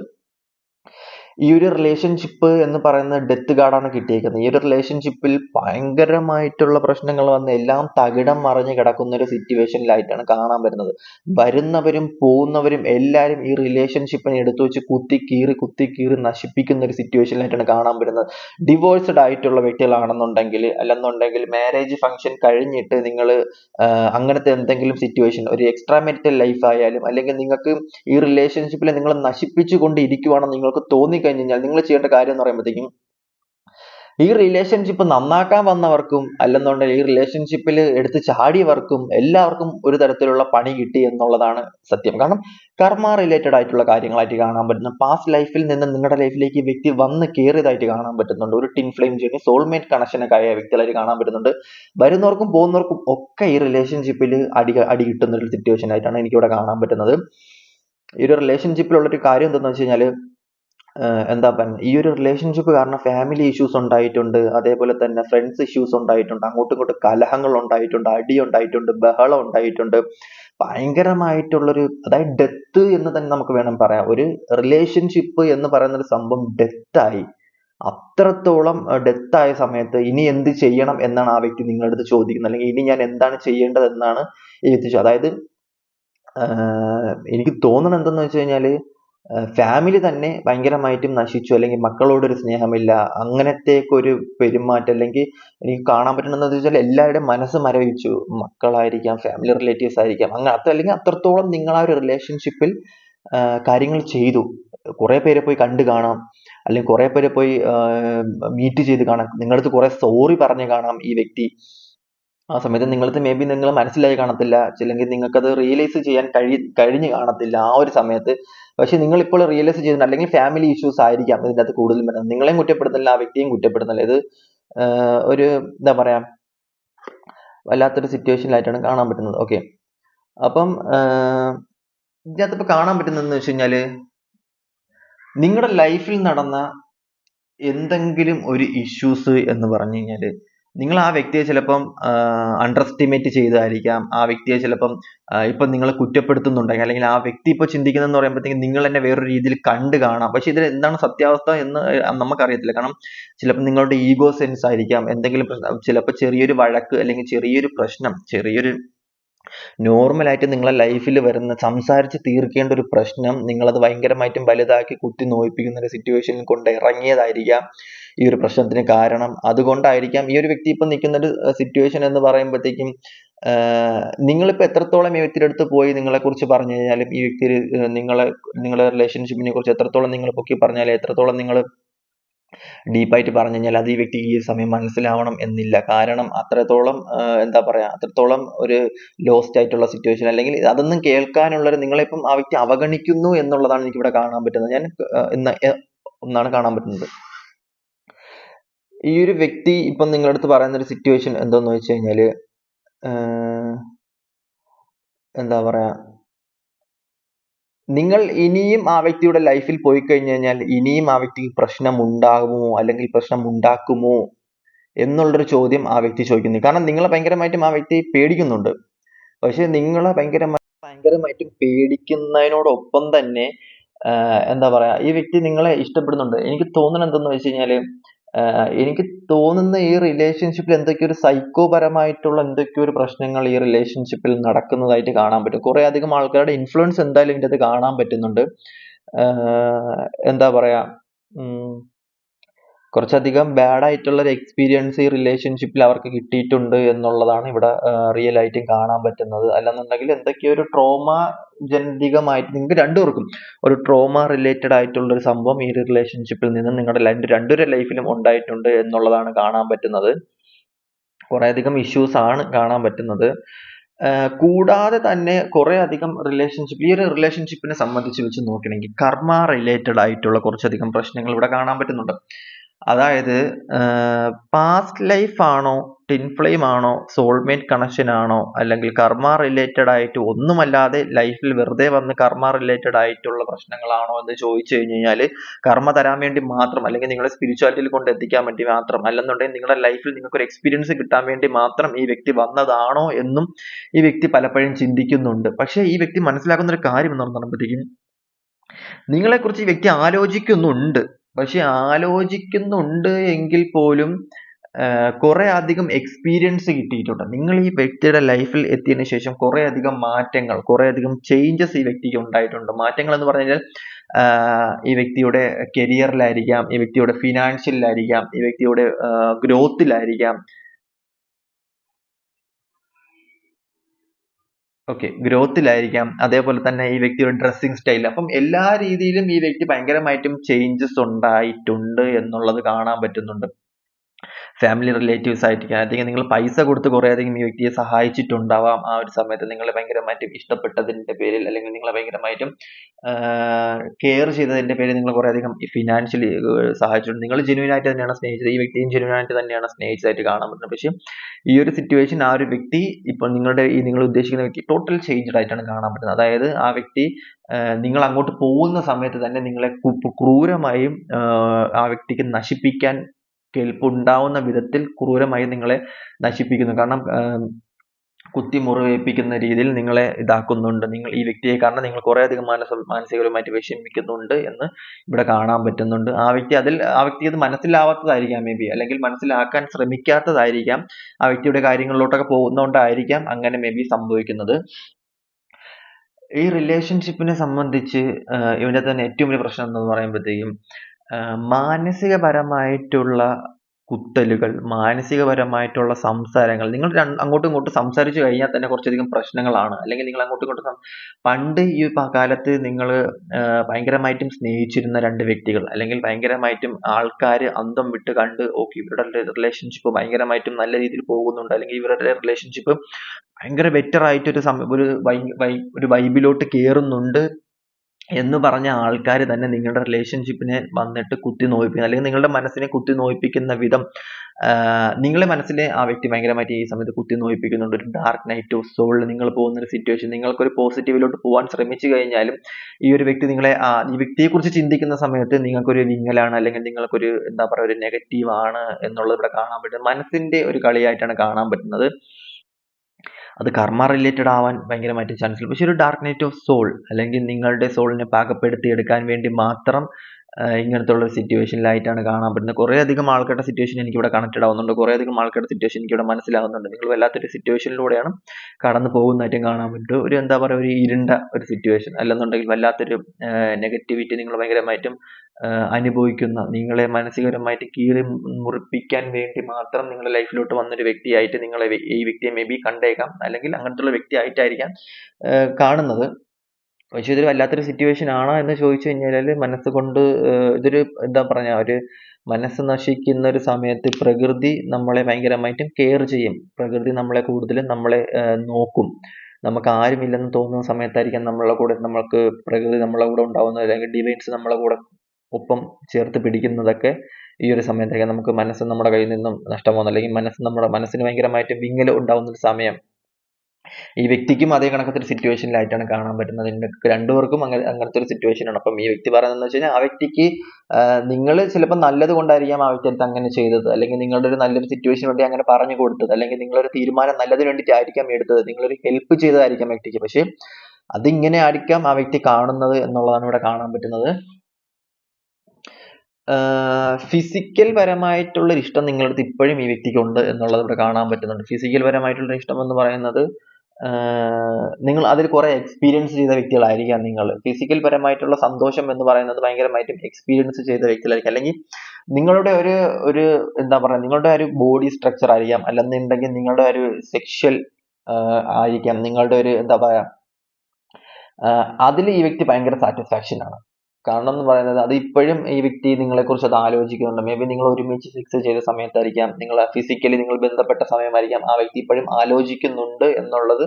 ഈ ഒരു റിലേഷൻഷിപ്പ് എന്ന് പറയുന്ന ഡെത്ത് കാർഡാണ് കിട്ടിയേക്കുന്നത്. ഈ ഒരു റിലേഷൻഷിപ്പിൽ ഭയങ്കരമായിട്ടുള്ള പ്രശ്നങ്ങൾ വന്ന് എല്ലാം തകിടം മറിഞ്ഞ് കിടക്കുന്ന ഒരു സിറ്റുവേഷനിലായിട്ടാണ് കാണാൻ വരുന്നത്. വരുന്നവരും പോകുന്നവരും എല്ലാവരും ഈ റിലേഷൻഷിപ്പിനെ എടുത്തു വെച്ച് കുത്തി കീറി കുത്തി കീറി നശിപ്പിക്കുന്ന ഒരു സിറ്റുവേഷനിലായിട്ടാണ് കാണാൻ വരുന്നത്. ഡിവോഴ്സ്ഡ് ആയിട്ടുള്ള വ്യക്തികളാണെന്നുണ്ടെങ്കിൽ അല്ലെന്നുണ്ടെങ്കിൽ മാരേജ് ഫംഗ്ഷൻ കഴിഞ്ഞിട്ട് നിങ്ങൾ അങ്ങനത്തെ എന്തെങ്കിലും സിറ്റുവേഷൻ ഒരു എക്സ്ട്രാ മെരിറ്റൽ ലൈഫ് ആയാലും അല്ലെങ്കിൽ നിങ്ങൾക്ക് ഈ റിലേഷൻഷിപ്പിൽ നിങ്ങൾ നശിപ്പിച്ചു കൊണ്ടിരിക്കുവാണെന്ന് നിങ്ങൾക്ക് തോന്നി കഴിഞ്ഞ് കഴിഞ്ഞാൽ നിങ്ങൾ ചെയ്യേണ്ട കാര്യം എന്ന് പറയുമ്പോഴത്തേക്കും ഈ റിലേഷൻഷിപ്പ് നന്നാക്കാൻ വന്നവർക്കും അല്ലെന്നുണ്ടെങ്കിൽ ഈ റിലേഷൻഷിപ്പിൽ എടുത്ത് ചാടിയവർക്കും എല്ലാവർക്കും ഒരു തരത്തിലുള്ള പണി കിട്ടി എന്നുള്ളതാണ് സത്യം. കാരണം കർമ്മ റിലേറ്റഡ് ആയിട്ടുള്ള കാര്യങ്ങളായിട്ട് കാണാൻ പറ്റുന്നു പാസ്റ്റ് ലൈഫിൽ നിന്ന് നിങ്ങളുടെ ലൈഫിലേക്ക് വ്യക്തി വന്ന് കയറിയതായിട്ട് കാണാൻ പറ്റുന്നുണ്ട്. ഒരു ടിൻ ഫ്ലെയിം ചെയ്യുന്ന സോൾമേറ്റ് കണക്ഷനൊക്കെ ആയ വ്യക്തികളായിട്ട് കാണാൻ പറ്റുന്നുണ്ട്. വരുന്നവർക്കും പോകുന്നവർക്കും ഒക്കെ ഈ റിലേഷൻഷിപ്പിൽ അടി അടി കിട്ടുന്ന ഒരു സിറ്റുവേഷൻ ആയിട്ടാണ് എനിക്കിവിടെ കാണാൻ പറ്റുന്നത്. ഈ ഒരു റിലേഷൻഷിപ്പിലുള്ള ഒരു കാര്യം എന്താണെന്ന് വെച്ച് കഴിഞ്ഞാൽ എന്താ പറയുക ഈ ഒരു റിലേഷൻഷിപ്പ് കാരണം ഫാമിലി ഇഷ്യൂസ് ഉണ്ടായിട്ടുണ്ട്. അതേപോലെ തന്നെ ഫ്രണ്ട്സ് ഇഷ്യൂസ് ഉണ്ടായിട്ടുണ്ട്. അങ്ങോട്ടും ഇങ്ങോട്ടും കലഹങ്ങൾ ഉണ്ടായിട്ടുണ്ട്. അടി ഉണ്ടായിട്ടുണ്ട്. ബഹളം ഉണ്ടായിട്ടുണ്ട്. ഭയങ്കരമായിട്ടുള്ളൊരു അതായത് ഡെത്ത് എന്ന് തന്നെ നമുക്ക് വേണം പറയാം. ഒരു റിലേഷൻഷിപ്പ് എന്ന് പറയുന്ന ഒരു സംഭവം ഡെത്തായി അത്രത്തോളം ഡെത്തായ സമയത്ത് ഇനി എന്ത് ചെയ്യണം എന്നാണ് ആ വ്യക്തി നിങ്ങളുടെ അടുത്ത് ചോദിക്കുന്നത്. അല്ലെങ്കിൽ ഇനി ഞാൻ എന്താണ് ചെയ്യേണ്ടത് എന്നാണ് ഈ അതായത് എനിക്ക് തോന്നുന്നത് എന്തെന്ന് വെച്ച് കഴിഞ്ഞാൽ ഫാമിലി തന്നെ ഭയങ്കരമായിട്ടും നശിച്ചു. അല്ലെങ്കിൽ മക്കളോട് ഒരു സ്നേഹമില്ല. അങ്ങനത്തേക്ക് ഒരു പെരുമാറ്റം അല്ലെങ്കിൽ എനിക്ക് കാണാൻ പറ്റുന്നത് വെച്ചാൽ എല്ലാവരുടെയും മനസ്സ് മരവിച്ചു. മക്കളായിരിക്കാം ഫാമിലി റിലേറ്റീവ്സ് ആയിരിക്കാം. അങ്ങനെ അല്ലെങ്കിൽ അത്രത്തോളം നിങ്ങൾ ആ ഒരു റിലേഷൻഷിപ്പിൽ കാര്യങ്ങൾ ചെയ്തു. കുറെ പേരെ പോയി കണ്ടു കാണാം. അല്ലെങ്കിൽ കുറെ പേരെ പോയി മീറ്റ് ചെയ്ത് കാണാം. നിങ്ങളടുത്ത് കുറേ സോറി പറഞ്ഞു കാണാം ഈ വ്യക്തി. ആ സമയത്ത് നിങ്ങൾക്ക് മേ ബി നിങ്ങൾ മനസ്സിലായി കാണത്തില്ല. അല്ലെങ്കിൽ നിങ്ങൾക്കത് റിയലൈസ് ചെയ്യാൻ കഴി കഴിഞ്ഞ് കാണത്തില്ല ആ ഒരു സമയത്ത്. പക്ഷെ നിങ്ങൾ ഇപ്പോൾ റിയലൈസ് ചെയ്തിട്ടുണ്ട് അല്ലെങ്കിൽ ഫാമിലി ഇഷ്യൂസ് ആയിരിക്കാം ഇതിന്റെ അകത്ത് കൂടുതലും വരുന്നത്. നിങ്ങളെയും കുറ്റപ്പെടുന്നില്ല ആ വ്യക്തിയും കുറ്റപ്പെടുന്നില്ല ഇത് ഒരു എന്താ പറയാ വല്ലാത്തൊരു സിറ്റുവേഷനിലായിട്ടാണ് കാണാൻ പറ്റുന്നത്. ഓക്കെ അപ്പം ഇതിനകത്ത് ഇപ്പൊ കാണാൻ പറ്റുന്നതെന്ന് വെച്ച് കഴിഞ്ഞാൽ നിങ്ങളുടെ ലൈഫിൽ നടന്ന എന്തെങ്കിലും ഒരു ഇഷ്യൂസ് എന്ന് പറഞ്ഞു കഴിഞ്ഞാൽ നിങ്ങൾ ആ വ്യക്തിയെ ചിലപ്പം അണ്ടർ എസ്റ്റിമേറ്റ് ചെയ്തായിരിക്കാം. ആ വ്യക്തിയെ ചിലപ്പം ഇപ്പം നിങ്ങൾ കുറ്റപ്പെടുത്തുന്നുണ്ടെങ്കിൽ അല്ലെങ്കിൽ ആ വ്യക്തി ഇപ്പൊ ചിന്തിക്കുന്നതെന്ന് പറയുമ്പോഴത്തേക്കും നിങ്ങൾ തന്നെ വേറൊരു രീതിയിൽ കണ്ടു കാണാം. പക്ഷെ ഇതിൽ എന്താണ് സത്യാവസ്ഥ എന്ന് നമുക്കറിയത്തില്ല. കാരണം ചിലപ്പോൾ നിങ്ങളുടെ ഈഗോ സെൻസ് ആയിരിക്കാം എന്തെങ്കിലും ചിലപ്പോൾ ചെറിയൊരു വഴക്ക് അല്ലെങ്കിൽ ചെറിയൊരു പ്രശ്നം ചെറിയൊരു നോർമൽ ആയിട്ട് നിങ്ങളെ ലൈഫിൽ വരുന്ന സംസാരിച്ച് തീർക്കേണ്ട ഒരു പ്രശ്നം നിങ്ങളത് ഭയങ്കരമായിട്ടും വലുതാക്കി കുത്തി നോയിപ്പിക്കുന്ന ഒരു സിറ്റുവേഷനിൽ കൊണ്ട് ഇറങ്ങിയതായിരിക്കാം ഈ ഒരു പ്രശ്നത്തിന് കാരണം. അതുകൊണ്ടായിരിക്കാം ഈ ഒരു വ്യക്തി ഇപ്പം നിൽക്കുന്ന ഒരു സിറ്റുവേഷൻ എന്ന് പറയുമ്പോഴത്തേക്കും നിങ്ങളിപ്പോൾ എത്രത്തോളം ഈ വ്യക്തിയുടെ അടുത്ത് പോയി നിങ്ങളെക്കുറിച്ച് പറഞ്ഞു കഴിഞ്ഞാലും ഈ വ്യക്തി നിങ്ങളെ നിങ്ങളുടെ റിലേഷൻഷിപ്പിനെ കുറിച്ച് എത്രത്തോളം നിങ്ങൾ പൊക്കി പറഞ്ഞാലും എത്രത്തോളം നിങ്ങൾ ഡീപ്പായിട്ട് പറഞ്ഞു കഴിഞ്ഞാൽ അത് ഈ വ്യക്തിക്ക് ഈ സമയം മനസ്സിലാവണം എന്നില്ല. കാരണം അത്രത്തോളം എന്താ പറയാ അത്രത്തോളം ഒരു ലോസ്റ്റ് ആയിട്ടുള്ള സിറ്റുവേഷൻ അല്ലെങ്കിൽ അതൊന്നും കേൾക്കാനുള്ള ഒരു നിങ്ങളെ ഇപ്പം ആ വ്യക്തി അവഗണിക്കുന്നു എന്നുള്ളതാണ് എനിക്കിവിടെ കാണാൻ പറ്റുന്നത്. ഞാൻ ഒന്നാണ് കാണാൻ പറ്റുന്നത്. ഈ ഒരു വ്യക്തി ഇപ്പം നിങ്ങളുടെ അടുത്ത് പറയുന്ന ഒരു സിറ്റുവേഷൻ എന്തോന്ന് വെച്ച് കഴിഞ്ഞാൽ എന്താ പറയാ നിങ്ങൾ ഇനിയും ആ വ്യക്തിയുടെ ലൈഫിൽ പോയി കഴിഞ്ഞു കഴിഞ്ഞാൽ ഇനിയും ആ വ്യക്തിക്ക് പ്രശ്നം ഉണ്ടാകുമോ അല്ലെങ്കിൽ പ്രശ്നം ഉണ്ടാക്കുമോ എന്നുള്ളൊരു ചോദ്യം ആ വ്യക്തി ചോദിക്കുന്നു. കാരണം നിങ്ങളെ ഭയങ്കരമായിട്ടും ആ വ്യക്തി പേടിക്കുന്നുണ്ട്. പക്ഷെ നിങ്ങളെ ഭയങ്കരമായി ഭയങ്കരമായിട്ടും പേടിക്കുന്നതിനോടൊപ്പം തന്നെ എന്താ പറയാ ഈ വ്യക്തി നിങ്ങളെ ഇഷ്ടപ്പെടുന്നുണ്ട്. എനിക്ക് തോന്നുന്നത് എന്തെന്ന് വെച്ച് കഴിഞ്ഞാൽ എനിക്ക് തോന്നുന്ന ഈ റിലേഷൻഷിപ്പിൽ എന്തൊക്കെയോ ഒരു സൈക്കോപരമായിട്ടുള്ള പരമായിട്ടുള്ള എന്തൊക്കെയോ ഒരു പ്രശ്നങ്ങൾ ഈ റിലേഷൻഷിപ്പിൽ നടക്കുന്നതായിട്ട് കാണാൻ പറ്റും. കുറെ അധികം ആൾക്കാരുടെ ഇൻഫ്ലുവൻസ് എന്തായാലും ഇതിന്റെ അകത്ത് കാണാൻ പറ്റുന്നുണ്ട്. എന്താ പറയാ കുറച്ചധികം ബാഡ് ആയിട്ടുള്ള ഒരു എക്സ്പീരിയൻസ് ഈ റിലേഷൻഷിപ്പിൽ അവർക്ക് കിട്ടിയിട്ടുണ്ട് എന്നുള്ളതാണ് ഇവിടെ റിയൽ ആയിട്ടും കാണാൻ പറ്റുന്നത്. അല്ലെന്നുണ്ടെങ്കിൽ എന്തൊക്കെയോ ഒരു ട്രോമ ജനിതകമായിട്ട് നിങ്ങൾക്ക് രണ്ടുപേർക്കും ഒരു ട്രോമ റിലേറ്റഡ് ആയിട്ടുള്ള ഒരു സംഭവം ഈ റിലേഷൻഷിപ്പിൽ നിന്ന് നിങ്ങളുടെ രണ്ട് രണ്ടുപേരുടെ ലൈഫിലും ഉണ്ടായിട്ടുണ്ട് എന്നുള്ളതാണ് കാണാൻ പറ്റുന്നത്. കുറേയധികം ഇഷ്യൂസ് ആണ് കാണാൻ പറ്റുന്നത്. കൂടാതെ തന്നെ കുറെ അധികം റിലേഷൻഷിപ്പ് ഈ ഒരു റിലേഷൻഷിപ്പിനെ സംബന്ധിച്ച് വെച്ച് നോക്കണമെങ്കിൽ കർമ്മ റിലേറ്റഡ് ആയിട്ടുള്ള കുറച്ചധികം പ്രശ്നങ്ങൾ ഇവിടെ കാണാൻ പറ്റുന്നുണ്ട്. അതായത് പാസ്റ്റ് ലൈഫ് ആണോ ടിൻ ഫ്ലെയിം ആണോ സോൾമേറ്റ് കണക്ഷൻ ആണോ അല്ലെങ്കിൽ കർമ്മ റിലേറ്റഡ് ആയിട്ട് ഒന്നുമല്ലാതെ ലൈഫിൽ വെറുതെ വന്ന് കർമ്മ റിലേറ്റഡ് ആയിട്ടുള്ള പ്രശ്നങ്ങളാണോ എന്ന് ചോദിച്ചു കഴിഞ്ഞു കഴിഞ്ഞാൽ കർമ്മ തരാൻ വേണ്ടി മാത്രം അല്ലെങ്കിൽ നിങ്ങളെ സ്പിരിച്വാലിറ്റിയിൽ കൊണ്ട് എത്തിക്കാൻ വേണ്ടി മാത്രം അല്ലെന്നുണ്ടെങ്കിൽ നിങ്ങളുടെ ലൈഫിൽ നിങ്ങൾക്ക് ഒരു എക്സ്പീരിയൻസ് കിട്ടാൻ വേണ്ടി മാത്രം ഈ വ്യക്തി വന്നതാണോ എന്നും ഈ വ്യക്തി പലപ്പോഴും ചിന്തിക്കുന്നുണ്ട്. പക്ഷേ ഈ വ്യക്തി മനസ്സിലാക്കുന്ന ഒരു കാര്യം എന്ന് പറയുമ്പോഴത്തേക്കും നിങ്ങളെക്കുറിച്ച് ഈ വ്യക്തി ആലോചിക്കുന്നുണ്ട്. പക്ഷെ ആലോചിക്കുന്നുണ്ട് എങ്കിൽ പോലും കുറെ അധികം എക്സ്പീരിയൻസ് കിട്ടിയിട്ടുണ്ട്. നിങ്ങൾ ഈ വ്യക്തിയുടെ ലൈഫിൽ എത്തിയതിന് ശേഷം കുറെ അധികം മാറ്റങ്ങൾ കുറെ അധികം ചേഞ്ചസ് ഈ വ്യക്തിക്ക് ഉണ്ടായിട്ടുണ്ട്. മാറ്റങ്ങൾ എന്ന് പറഞ്ഞാൽ ഈ വ്യക്തിയുടെ കരിയറിലായിരിക്കാം ഈ വ്യക്തിയുടെ ഫിനാൻഷ്യലിലായിരിക്കാം ഈ വ്യക്തിയുടെ ഗ്രോത്തിലായിരിക്കാം ഓക്കെ ഗ്രോത്തിലായിരിക്കാം. അതേപോലെ തന്നെ ഈ വ്യക്തിയുടെ ഡ്രസ്സിങ് സ്റ്റൈൽ അപ്പം എല്ലാ രീതിയിലും ഈ വ്യക്തി ഭയങ്കരമായിട്ടും ചേഞ്ചസ് ഉണ്ടായിട്ടുണ്ട് എന്നുള്ളത് കാണാൻ പറ്റുന്നുണ്ട്. ഫാമിലി റിലേറ്റീവ്സ് ആയിരിക്കാം അല്ലെങ്കിൽ നിങ്ങൾ പൈസ കൊടുത്ത് കുറേ അധികം ഈ വ്യക്തിയെ സഹായിച്ചിട്ടുണ്ടാവാം. ആ ഒരു സമയത്ത് നിങ്ങളെ ഭയങ്കരമായിട്ടും ഇഷ്ടപ്പെട്ടതിന്റെ പേരിൽ അല്ലെങ്കിൽ നിങ്ങളെ ഭയങ്കരമായിട്ടും കെയർ ചെയ്തതിന്റെ പേരിൽ നിങ്ങൾ കുറേ അധികം ഫിനാൻഷ്യലി സഹായിച്ചിട്ടുണ്ട്. നിങ്ങൾ ജെന്യൂൻ തന്നെയാണ് സ്നേഹിച്ചത്. ഈ വ്യക്തിയും ജെന്യൂൻ തന്നെയാണ് സ്നേഹിച്ചതായിട്ട് കാണാൻ പറ്റുന്നത്. പക്ഷേ ഈ ഒരു സിറ്റുവേഷൻ ആ ഒരു വ്യക്തി ഇപ്പോൾ നിങ്ങളുടെ ഈ നിങ്ങൾ ഉദ്ദേശിക്കുന്ന വ്യക്തി ടോട്ടൽ ചേഞ്ച്ഡ് ആയിട്ടാണ് കാണാൻ പറ്റുന്നത്. അതായത് ആ വ്യക്തി നിങ്ങൾ അങ്ങോട്ട് പോകുന്ന സമയത്ത് തന്നെ നിങ്ങളെ ക്രൂരമായും ആ വ്യക്തിക്ക് നശിപ്പിക്കാൻ കെൽപ്പുണ്ടാവുന്ന വിധത്തിൽ ക്രൂരമായി നിങ്ങളെ നശിപ്പിക്കുന്നു. കാരണം കുത്തി മുറിവേൽപ്പിക്കുന്ന രീതിയിൽ നിങ്ങളെ ഇതാക്കുന്നുണ്ട്. നിങ്ങൾ ഈ വ്യക്തിയെ കാരണം നിങ്ങൾ കുറേ അധികം മാനസ മാനസികപരമായിട്ട് വിഷമിക്കുന്നുണ്ട് എന്ന് ഇവിടെ കാണാൻ പറ്റുന്നുണ്ട്. ആ വ്യക്തി അതിൽ ആ വ്യക്തി അത് മനസ്സിലാവാത്തതായിരിക്കാം മേ ബി അല്ലെങ്കിൽ മനസ്സിലാക്കാൻ ശ്രമിക്കാത്തതായിരിക്കാം. ആ വ്യക്തിയുടെ കാര്യങ്ങളിലോട്ടൊക്കെ പോകുന്നതുകൊണ്ടായിരിക്കാം അങ്ങനെ മേ ബി സംഭവിക്കുന്നത്. ഈ റിലേഷൻഷിപ്പിനെ സംബന്ധിച്ച് ഇവന്റെ തന്നെ ഏറ്റവും വലിയ പ്രശ്നം എന്ന് പറയുമ്പോഴത്തേക്കും മാനസികപരമായിട്ടുള്ള കുത്തലുകൾ മാനസികപരമായിട്ടുള്ള സംസാരങ്ങൾ. നിങ്ങൾ അങ്ങോട്ടും ഇങ്ങോട്ടും സംസാരിച്ചു കഴിഞ്ഞാൽ തന്നെ കുറച്ചധികം പ്രശ്നങ്ങളാണ്. അല്ലെങ്കിൽ നിങ്ങൾ അങ്ങോട്ടും ഇങ്ങോട്ടും പണ്ട് ഈ കാലത്ത് നിങ്ങൾ ഭയങ്കരമായിട്ടും സ്നേഹിച്ചിരുന്ന രണ്ട് വ്യക്തികൾ അല്ലെങ്കിൽ ഭയങ്കരമായിട്ടും ആൾക്കാർ അന്തം വിട്ട് കണ്ട് ഓക്കെ ഇവരുടെ റിലേഷൻഷിപ്പ് ഭയങ്കരമായിട്ടും നല്ല രീതിയിൽ പോകുന്നുണ്ട് അല്ലെങ്കിൽ ഇവരുടെ റിലേഷൻഷിപ്പ് ഭയങ്കര ബെറ്റർ ആയിട്ട് ഒരു ഒരു വൈബിലോട്ട് കയറുന്നുണ്ട് എന്ന് പറഞ്ഞ ആൾക്കാർ തന്നെ നിങ്ങളുടെ റിലേഷൻഷിപ്പിനെ വന്നിട്ട് കുത്തി നോയിപ്പിക്കുന്ന അല്ലെങ്കിൽ നിങ്ങളുടെ മനസ്സിനെ കുത്തി നോയിപ്പിക്കുന്ന വിധം നിങ്ങളെ മനസ്സിനെ ആ വ്യക്തി ഭയങ്കരമായിട്ട് ഈ സമയത്ത് കുത്തി നോയിപ്പിക്കുന്നുണ്ട്. ഒരു ഡാർക്ക് നൈറ്റ് ഓഫ് സോളിൽ നിങ്ങൾ പോകുന്ന ഒരു സിറ്റുവേഷൻ നിങ്ങൾക്കൊരു പോസിറ്റീവിലോട്ട് പോകാൻ ശ്രമിച്ചു കഴിഞ്ഞാലും ഈ ഒരു വ്യക്തി നിങ്ങളെ ഈ വ്യക്തിയെക്കുറിച്ച് ചിന്തിക്കുന്ന സമയത്ത് നിങ്ങൾക്കൊരു വിങ്ങലാണ് അല്ലെങ്കിൽ നിങ്ങൾക്കൊരു എന്താ പറയുക ഒരു നെഗറ്റീവ് ആണ് എന്നുള്ളത് ഇവിടെ കാണാൻ പറ്റുന്നത് മനസ്സിന്റെ ഒരു കളിയായിട്ടാണ് കാണാൻ പറ്റുന്നത്. അത് കർമ്മ റിലേറ്റഡ് ആവാൻ ഭയങ്കരമായിട്ട് ചാൻസ് ഉണ്ട് പക്ഷെ ഒരു ഡാർക്ക് നൈറ്റ് ഓഫ് സോൾ അല്ലെങ്കിൽ നിങ്ങളുടെ സോളിനെ പാകപ്പെടുത്തി എടുക്കാൻ വേണ്ടി മാത്രം ഇങ്ങനത്തെ ഉള്ള സിറ്റുവേഷനിലായിട്ടാണ് കാണാൻ പറ്റുന്നത് കുറേ അധികം ആൾക്കാരുടെ സിറ്റുവേഷൻ എനിക്ക് ഇവിടെ കണക്റ്റഡ് ആവുന്നുണ്ട്. കുറേ അധികം ആൾക്കാരുടെ സിറ്റുവേഷൻ എനിക്ക് ഇവിടെ മനസ്സിലാവുന്നുണ്ട്. നിങ്ങൾ വല്ലാത്തൊരു സിറ്റുവേഷനിലൂടെയാണ് കടന്നു പോകുന്നതായിട്ടും കാണാൻ പറ്റും ഒരു എന്താ പറയുക ഒരു ഇരുണ്ട ഒരു സിറ്റുവേഷൻ അല്ലെന്നുണ്ടെങ്കിൽ വല്ലാത്തൊരു നെഗറ്റിവിറ്റി നിങ്ങൾ ഭയങ്കരമായിട്ടും അനുഭവിക്കുന്ന നിങ്ങളെ മാനസികപരമായിട്ട് കീറി മുറിപ്പിക്കാൻ വേണ്ടി മാത്രം നിങ്ങളുടെ ലൈഫിലോട്ട് വന്നൊരു വ്യക്തിയായിട്ട് നിങ്ങളെ ഈ വ്യക്തിയെ മേ ബി കണ്ടേക്കാം. അല്ലെങ്കിൽ അങ്ങനത്തെ ഉള്ള വ്യക്തിയായിട്ടായിരിക്കാം കാണുന്നത്. പക്ഷെ ഇതൊരു വല്ലാത്തൊരു സിറ്റുവേഷൻ ആണോ എന്ന് ചോദിച്ചു കഴിഞ്ഞാൽ മനസ്സുകൊണ്ട് ഇതൊരു എന്താ പറഞ്ഞ ഒരു മനസ്സ് നശിക്കുന്ന ഒരു സമയത്ത് പ്രകൃതി നമ്മളെ ഭയങ്കരമായിട്ടും കെയർ ചെയ്യും. പ്രകൃതി നമ്മളെ കൂടുതലും നമ്മളെ നോക്കും. നമുക്ക് ആരുമില്ലെന്ന് തോന്നുന്ന സമയത്തായിരിക്കും നമ്മളെ കൂടെ നമ്മൾക്ക് പ്രകൃതി നമ്മളെ കൂടെ ഉണ്ടാവുന്നത് അല്ലെങ്കിൽ ഡിവൈൻസ് നമ്മളെ കൂടെ ഒപ്പം ചേർത്ത് പിടിക്കുന്നതൊക്കെ ഈ ഒരു സമയത്തൊക്കെ നമുക്ക് മനസ്സ് നമ്മുടെ കയ്യിൽ നിന്നും നഷ്ടമാകുന്നു അല്ലെങ്കിൽ മനസ്സ് നമ്മുടെ മനസ്സിന് ഭയങ്കരമായിട്ട് വിങ്ങൽ ഉണ്ടാവുന്ന ഒരു സമയം. ഈ വ്യക്തിക്കും അതേ കണക്കത്തെ ഒരു സിറ്റുവേഷനിലായിട്ടാണ് കാണാൻ പറ്റുന്നത്. രണ്ടുപേർക്കും അങ്ങനെ അങ്ങനത്തെ ഒരു സിറ്റുവേഷൻ ആണ് അപ്പം ഈ വ്യക്തി പറയുന്നത് വെച്ച് കഴിഞ്ഞാൽ ആ വ്യക്തിക്ക് നിങ്ങൾ ചിലപ്പോൾ നല്ലത് കൊണ്ടായിരിക്കാം ആ വ്യക്തി അടുത്ത് അങ്ങനെ ചെയ്തത്. അല്ലെങ്കിൽ നിങ്ങളുടെ ഒരു നല്ലൊരു സിറ്റുവേഷൻ വേണ്ടി അങ്ങനെ പറഞ്ഞു കൊടുത്തത്. അല്ലെങ്കിൽ നിങ്ങളൊരു തീരുമാനം നല്ലതിന് വേണ്ടിയിട്ടായിരിക്കാം എടുത്തത്. നിങ്ങളൊരു ഹെൽപ്പ് ചെയ്തതായിരിക്കാം വ്യക്തിക്ക്. പക്ഷേ അതിങ്ങനെ ആയിരിക്കാം ആ വ്യക്തി കാണുന്നത് എന്നുള്ളതാണ് ഇവിടെ കാണാൻ പറ്റുന്നത്. ഫിസിക്കൽ പരമായിട്ടുള്ള ഇഷ്ടം നിങ്ങളുടെ ഇപ്പോഴും ഈ വ്യക്തിക്ക് ഉണ്ട് എന്നുള്ളത് ഇവിടെ കാണാൻ പറ്റുന്നുണ്ട്. ഫിസിക്കൽ പരമായിട്ടുള്ള ഇഷ്ടം എന്ന് പറയുന്നത് നിങ്ങൾ അതിൽ കുറെ എക്സ്പീരിയൻസ് ചെയ്ത വ്യക്തികളായിരിക്കാം നിങ്ങൾ. ഫിസിക്കൽ പരമായിട്ടുള്ള സന്തോഷം എന്ന് പറയുന്നത് ഭയങ്കരമായിട്ടും എക്സ്പീരിയൻസ് ചെയ്ത വ്യക്തികളായിരിക്കും. അല്ലെങ്കിൽ നിങ്ങളുടെ ഒരു ഒരു എന്താ പറയുക നിങ്ങളുടെ ഒരു ബോഡി സ്ട്രക്ചർ ആയിരിക്കാം. അല്ലെന്നുണ്ടെങ്കിൽ നിങ്ങളുടെ ഒരു സെക്ഷൽ ആയിരിക്കാം. നിങ്ങളുടെ ഒരു എന്താ പറയാ അതിൽ ഈ വ്യക്തി ഭയങ്കര സാറ്റിസ്ഫാക്ഷൻ ആണ്. കാരണം എന്ന് പറയുന്നത് അത് ഇപ്പോഴും ഈ വ്യക്തി നിങ്ങളെക്കുറിച്ച് അത് ആലോചിക്കുന്നുണ്ട്. മേ ബി നിങ്ങൾ ഒരുമിച്ച് ഫിക്സ് ചെയ്ത സമയത്തായിരിക്കാം നിങ്ങൾ ഫിസിക്കലി നിങ്ങൾ ബന്ധപ്പെട്ട സമയമായിരിക്കാം ആ വ്യക്തി ഇപ്പോഴും ആലോചിക്കുന്നുണ്ട് എന്നുള്ളത്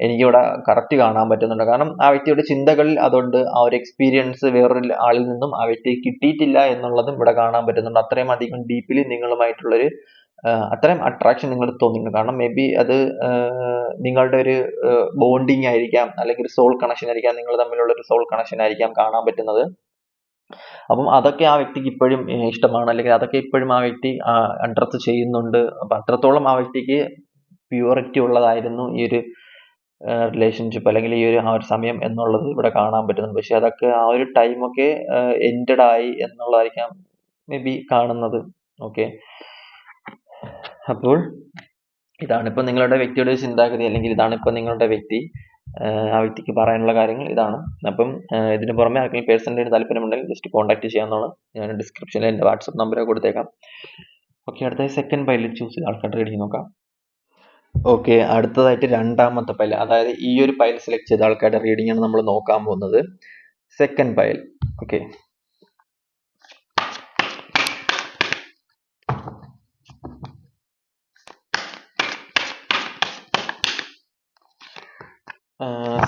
എനിക്കിവിടെ കറക്റ്റ് കാണാൻ പറ്റുന്നുണ്ട്. കാരണം ആ വ്യക്തിയുടെ ചിന്തകളിൽ അതുകൊണ്ട് ആ ഒരു എക്സ്പീരിയൻസ് വേറൊരു ആളിൽ നിന്നും ആ വ്യക്തി കിട്ടിയിട്ടില്ല എന്നുള്ളതും ഇവിടെ കാണാൻ പറ്റുന്നുണ്ട്. അത്രയും അധികം ഡീപ്പിലി നിങ്ങളുമായിട്ടുള്ളൊരു അത്രയും അട്രാക്ഷൻ നിങ്ങൾ തോന്നിയിട്ടുണ്ട്. കാരണം മേ ബി അത് നിങ്ങളുടെ ഒരു ബോണ്ടിങ് ആയിരിക്കാം അല്ലെങ്കിൽ ഒരു സോൾ കണക്ഷൻ ആയിരിക്കാം നിങ്ങൾ തമ്മിലുള്ള ഒരു സോൾ കണക്ഷൻ ആയിരിക്കാം കാണാൻ പറ്റുന്നത്. അപ്പം അതൊക്കെ ആ വ്യക്തിക്ക് ഇപ്പോഴും ഇഷ്ടമാണ്. അല്ലെങ്കിൽ അതൊക്കെ ഇപ്പോഴും ആ വ്യക്തി അണ്ടർത്ത് ചെയ്യുന്നുണ്ട്. അപ്പം അത്രത്തോളം ആ വ്യക്തിക്ക് പ്യൂറിറ്റി ഉള്ളതായിരുന്നു ഈ ഒരു റിലേഷൻഷിപ്പ് അല്ലെങ്കിൽ ഈ ഒരു ആ ഒരു സമയം എന്നുള്ളത് ഇവിടെ കാണാൻ പറ്റുന്നുണ്ട് പക്ഷെ അതൊക്കെ ആ ഒരു ടൈമൊക്കെ എൻഡഡ് ആയി എന്നുള്ളതായിരിക്കാം മേ ബി കാണുന്നത്. ഓക്കെ അപ്പോൾ ഇതാണ് ഇപ്പൊ നിങ്ങളുടെ വ്യക്തിയുടെ ചിന്താഗതി അല്ലെങ്കിൽ ഇതാണ് ഇപ്പോൾ നിങ്ങളുടെ വ്യക്തി. ആ വ്യക്തിക്ക് പറയാനുള്ള കാര്യങ്ങൾ ഇതാണ്. അപ്പം ഇതിന് പുറമെ ആർക്കെങ്കിലും പേഴ്സണലി താല്പര്യമുണ്ടെങ്കിൽ ജസ്റ്റ് കോൺടാക്ട് ചെയ്യാമെന്നാണ് ഞാൻ ഡിസ്ക്രിപ്ഷനിൽ എന്റെ വാട്സപ്പ് നമ്പർ കൊടുത്തേക്കാം. ഓക്കെ അടുത്ത സെക്കൻഡ് പൈലിൽ ചൂസ് ചെയ്ത് ആൾക്കാരുടെ റീഡിങ് നോക്കാം. ഓക്കെ അടുത്തതായിട്ട് രണ്ടാമത്തെ പൈൽ അതായത് ഈ ഒരു പൈൽ സെലക്ട് ചെയ്ത ആൾക്കാരുടെ റീഡിംഗ് ആണ് നമ്മൾ നോക്കാൻ പോകുന്നത്. Second pile okay.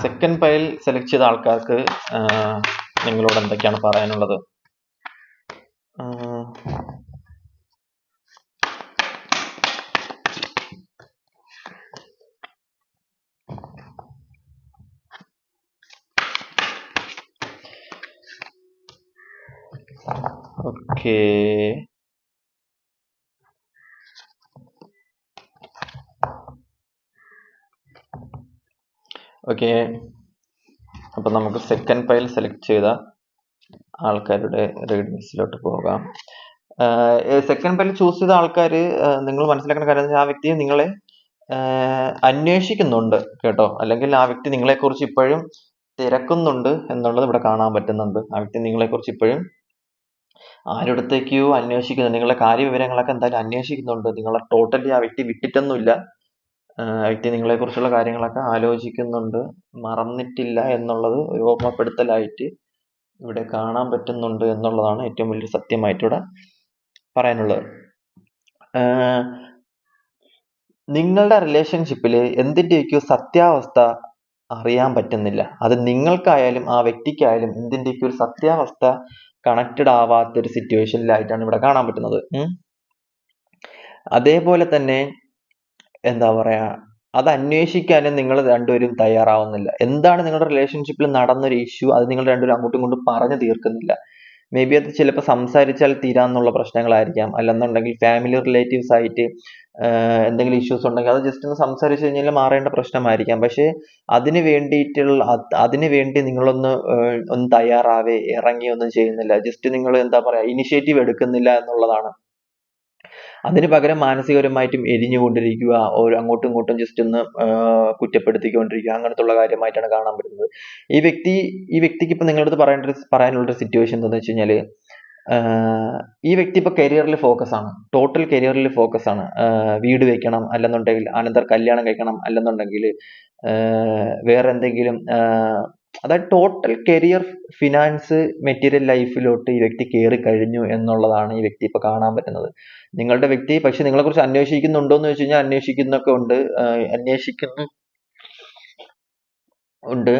Second pile select ചെയ്ത ആൾക്കാർക്ക് നിങ്ങളോട് എന്തൊക്കെയാണ് പറയാനുള്ളത്? Okay okay. അപ്പം നമുക്ക് സെക്കൻഡ് ഫയൽ സെലക്ട് ചെയ്ത ആൾക്കാരുടെ റീഡിങ്സിലോട്ട് പോകാം. സെക്കൻഡ് ഫയൽ ചൂസ് ചെയ്ത ആൾക്കാർ നിങ്ങൾ മനസ്സിലാക്കുന്ന കാര്യം ആ വ്യക്തി നിങ്ങളെ അന്വേഷിക്കുന്നുണ്ട് കേട്ടോ. അല്ലെങ്കിൽ ആ വ്യക്തി നിങ്ങളെക്കുറിച്ച് ഇപ്പോഴും തിരക്കുന്നുണ്ട് എന്നുള്ളത് ഇവിടെ കാണാൻ പറ്റുന്നുണ്ട്. ആ വ്യക്തി നിങ്ങളെക്കുറിച്ച് ഇപ്പോഴും ആരുടത്തേക്കോ അന്വേഷിക്കുന്നുണ്ട്. നിങ്ങളുടെ കാര്യവിവരങ്ങളൊക്കെ എന്തായാലും അന്വേഷിക്കുന്നുണ്ട്. നിങ്ങളെ ടോട്ടലി ആ വ്യക്തി വിട്ടിട്ടൊന്നുമില്ല. വ്യക്തി നിങ്ങളെക്കുറിച്ചുള്ള കാര്യങ്ങളൊക്കെ ആലോചിക്കുന്നുണ്ട്. മറന്നിട്ടില്ല എന്നുള്ളത് ഒരു ഓർമ്മപ്പെടുത്തലായിട്ട് ഇവിടെ കാണാൻ പറ്റുന്നുണ്ട് എന്നുള്ളതാണ് ഏറ്റവും വലിയ സത്യമായിട്ട് ഇവിടെ പറയാനുള്ളത്. നിങ്ങളുടെ റിലേഷൻഷിപ്പിൽ എന്തിന്റെയൊക്കെയോ സത്യാവസ്ഥ അറിയാൻ പറ്റുന്നില്ല. അത് നിങ്ങൾക്കായാലും ആ വ്യക്തിക്കായാലും എന്തിന്റെയൊക്കെ ഒരു സത്യാവസ്ഥ കണക്റ്റഡ് ആവാത്ത ഒരു സിറ്റുവേഷനിലായിട്ടാണ് ഇവിടെ കാണാൻ പറ്റുന്നത്. അതേപോലെ തന്നെ എന്താ പറയാ അത് അന്വേഷിക്കാനും നിങ്ങൾ രണ്ടുപേരും തയ്യാറാവുന്നില്ല. എന്താണ് നിങ്ങളുടെ റിലേഷൻഷിപ്പിൽ നടന്നൊരു ഇഷ്യൂ അത് നിങ്ങൾ രണ്ടുപേരും അങ്ങോട്ടും ഇങ്ങോട്ടും പറഞ്ഞു തീർക്കുന്നില്ല. മേ ബി അത് ചിലപ്പോൾ സംസാരിച്ചാൽ തീരാന്നുള്ള പ്രശ്നങ്ങളായിരിക്കാം. അല്ലെന്നുണ്ടെങ്കിൽ ഫാമിലി റിലേറ്റീവ്സ് ആയിട്ട് എന്തെങ്കിലും ഇഷ്യൂസ് ഉണ്ടെങ്കിൽ അത് ജസ്റ്റ് ഒന്ന് സംസാരിച്ച് കഴിഞ്ഞാൽ മാറേണ്ട പ്രശ്നമായിരിക്കാം. പക്ഷേ അതിന് വേണ്ടിയിട്ടുള്ള അത് അതിന് വേണ്ടി നിങ്ങളൊന്ന് ഒന്ന് തയ്യാറാവേ ഇറങ്ങി ഒന്നും ചെയ്യുന്നില്ല. ജസ്റ്റ് നിങ്ങൾ എന്താ പറയാ ഇനിഷ്യേറ്റീവ് എടുക്കുന്നില്ല എന്നുള്ളതാണ്. അതിന് പകരം മാനസികപരമായിട്ടും എരിഞ്ഞുകൊണ്ടിരിക്കുക ഒരു അങ്ങോട്ടും ഇങ്ങോട്ടും ജസ്റ്റ് ഒന്ന് കുറ്റപ്പെടുത്തിക്കൊണ്ടിരിക്കുക അങ്ങനത്തുള്ള കാര്യമായിട്ടാണ് കാണാൻ പറ്റുന്നത്. ഈ വ്യക്തി ഈ വ്യക്തിക്ക് ഇപ്പൊ നിങ്ങളുടെ പറയേണ്ട പറയാനുള്ള സിറ്റുവേഷൻ എന്താണെന്ന് വെച്ച് കഴിഞ്ഞാൽ ഈ വ്യക്തി ഇപ്പൊ കരിയറിൽ ഫോക്കസ് ആണ്. ടോട്ടൽ കരിയറിൽ ഫോക്കസ് ആണ്. വീട് വെക്കണം അല്ലെന്നുണ്ടെങ്കിൽ അനന്തർ കല്യാണം കഴിക്കണം അല്ലെന്നുണ്ടെങ്കിൽ വേറെ എന്തെങ്കിലും അതായത് ടോട്ടൽ കരിയർ ഫിനാൻസ് മെറ്റീരിയൽ ലൈഫിലോട്ട് ഈ വ്യക്തി കയറി കഴിഞ്ഞു എന്നുള്ളതാണ് ഈ വ്യക്തി ഇപ്പൊ കാണാൻ പറ്റുന്നത്. നിങ്ങളുടെ വ്യക്തി പക്ഷെ നിങ്ങളെ കുറിച്ച് അന്വേഷിക്കുന്നുണ്ടോ എന്ന് വെച്ച് കഴിഞ്ഞാൽ അന്വേഷിക്കുന്നൊക്കെ ഉണ്ട്. അന്വേഷിക്കുന്നു ഉണ്ട്.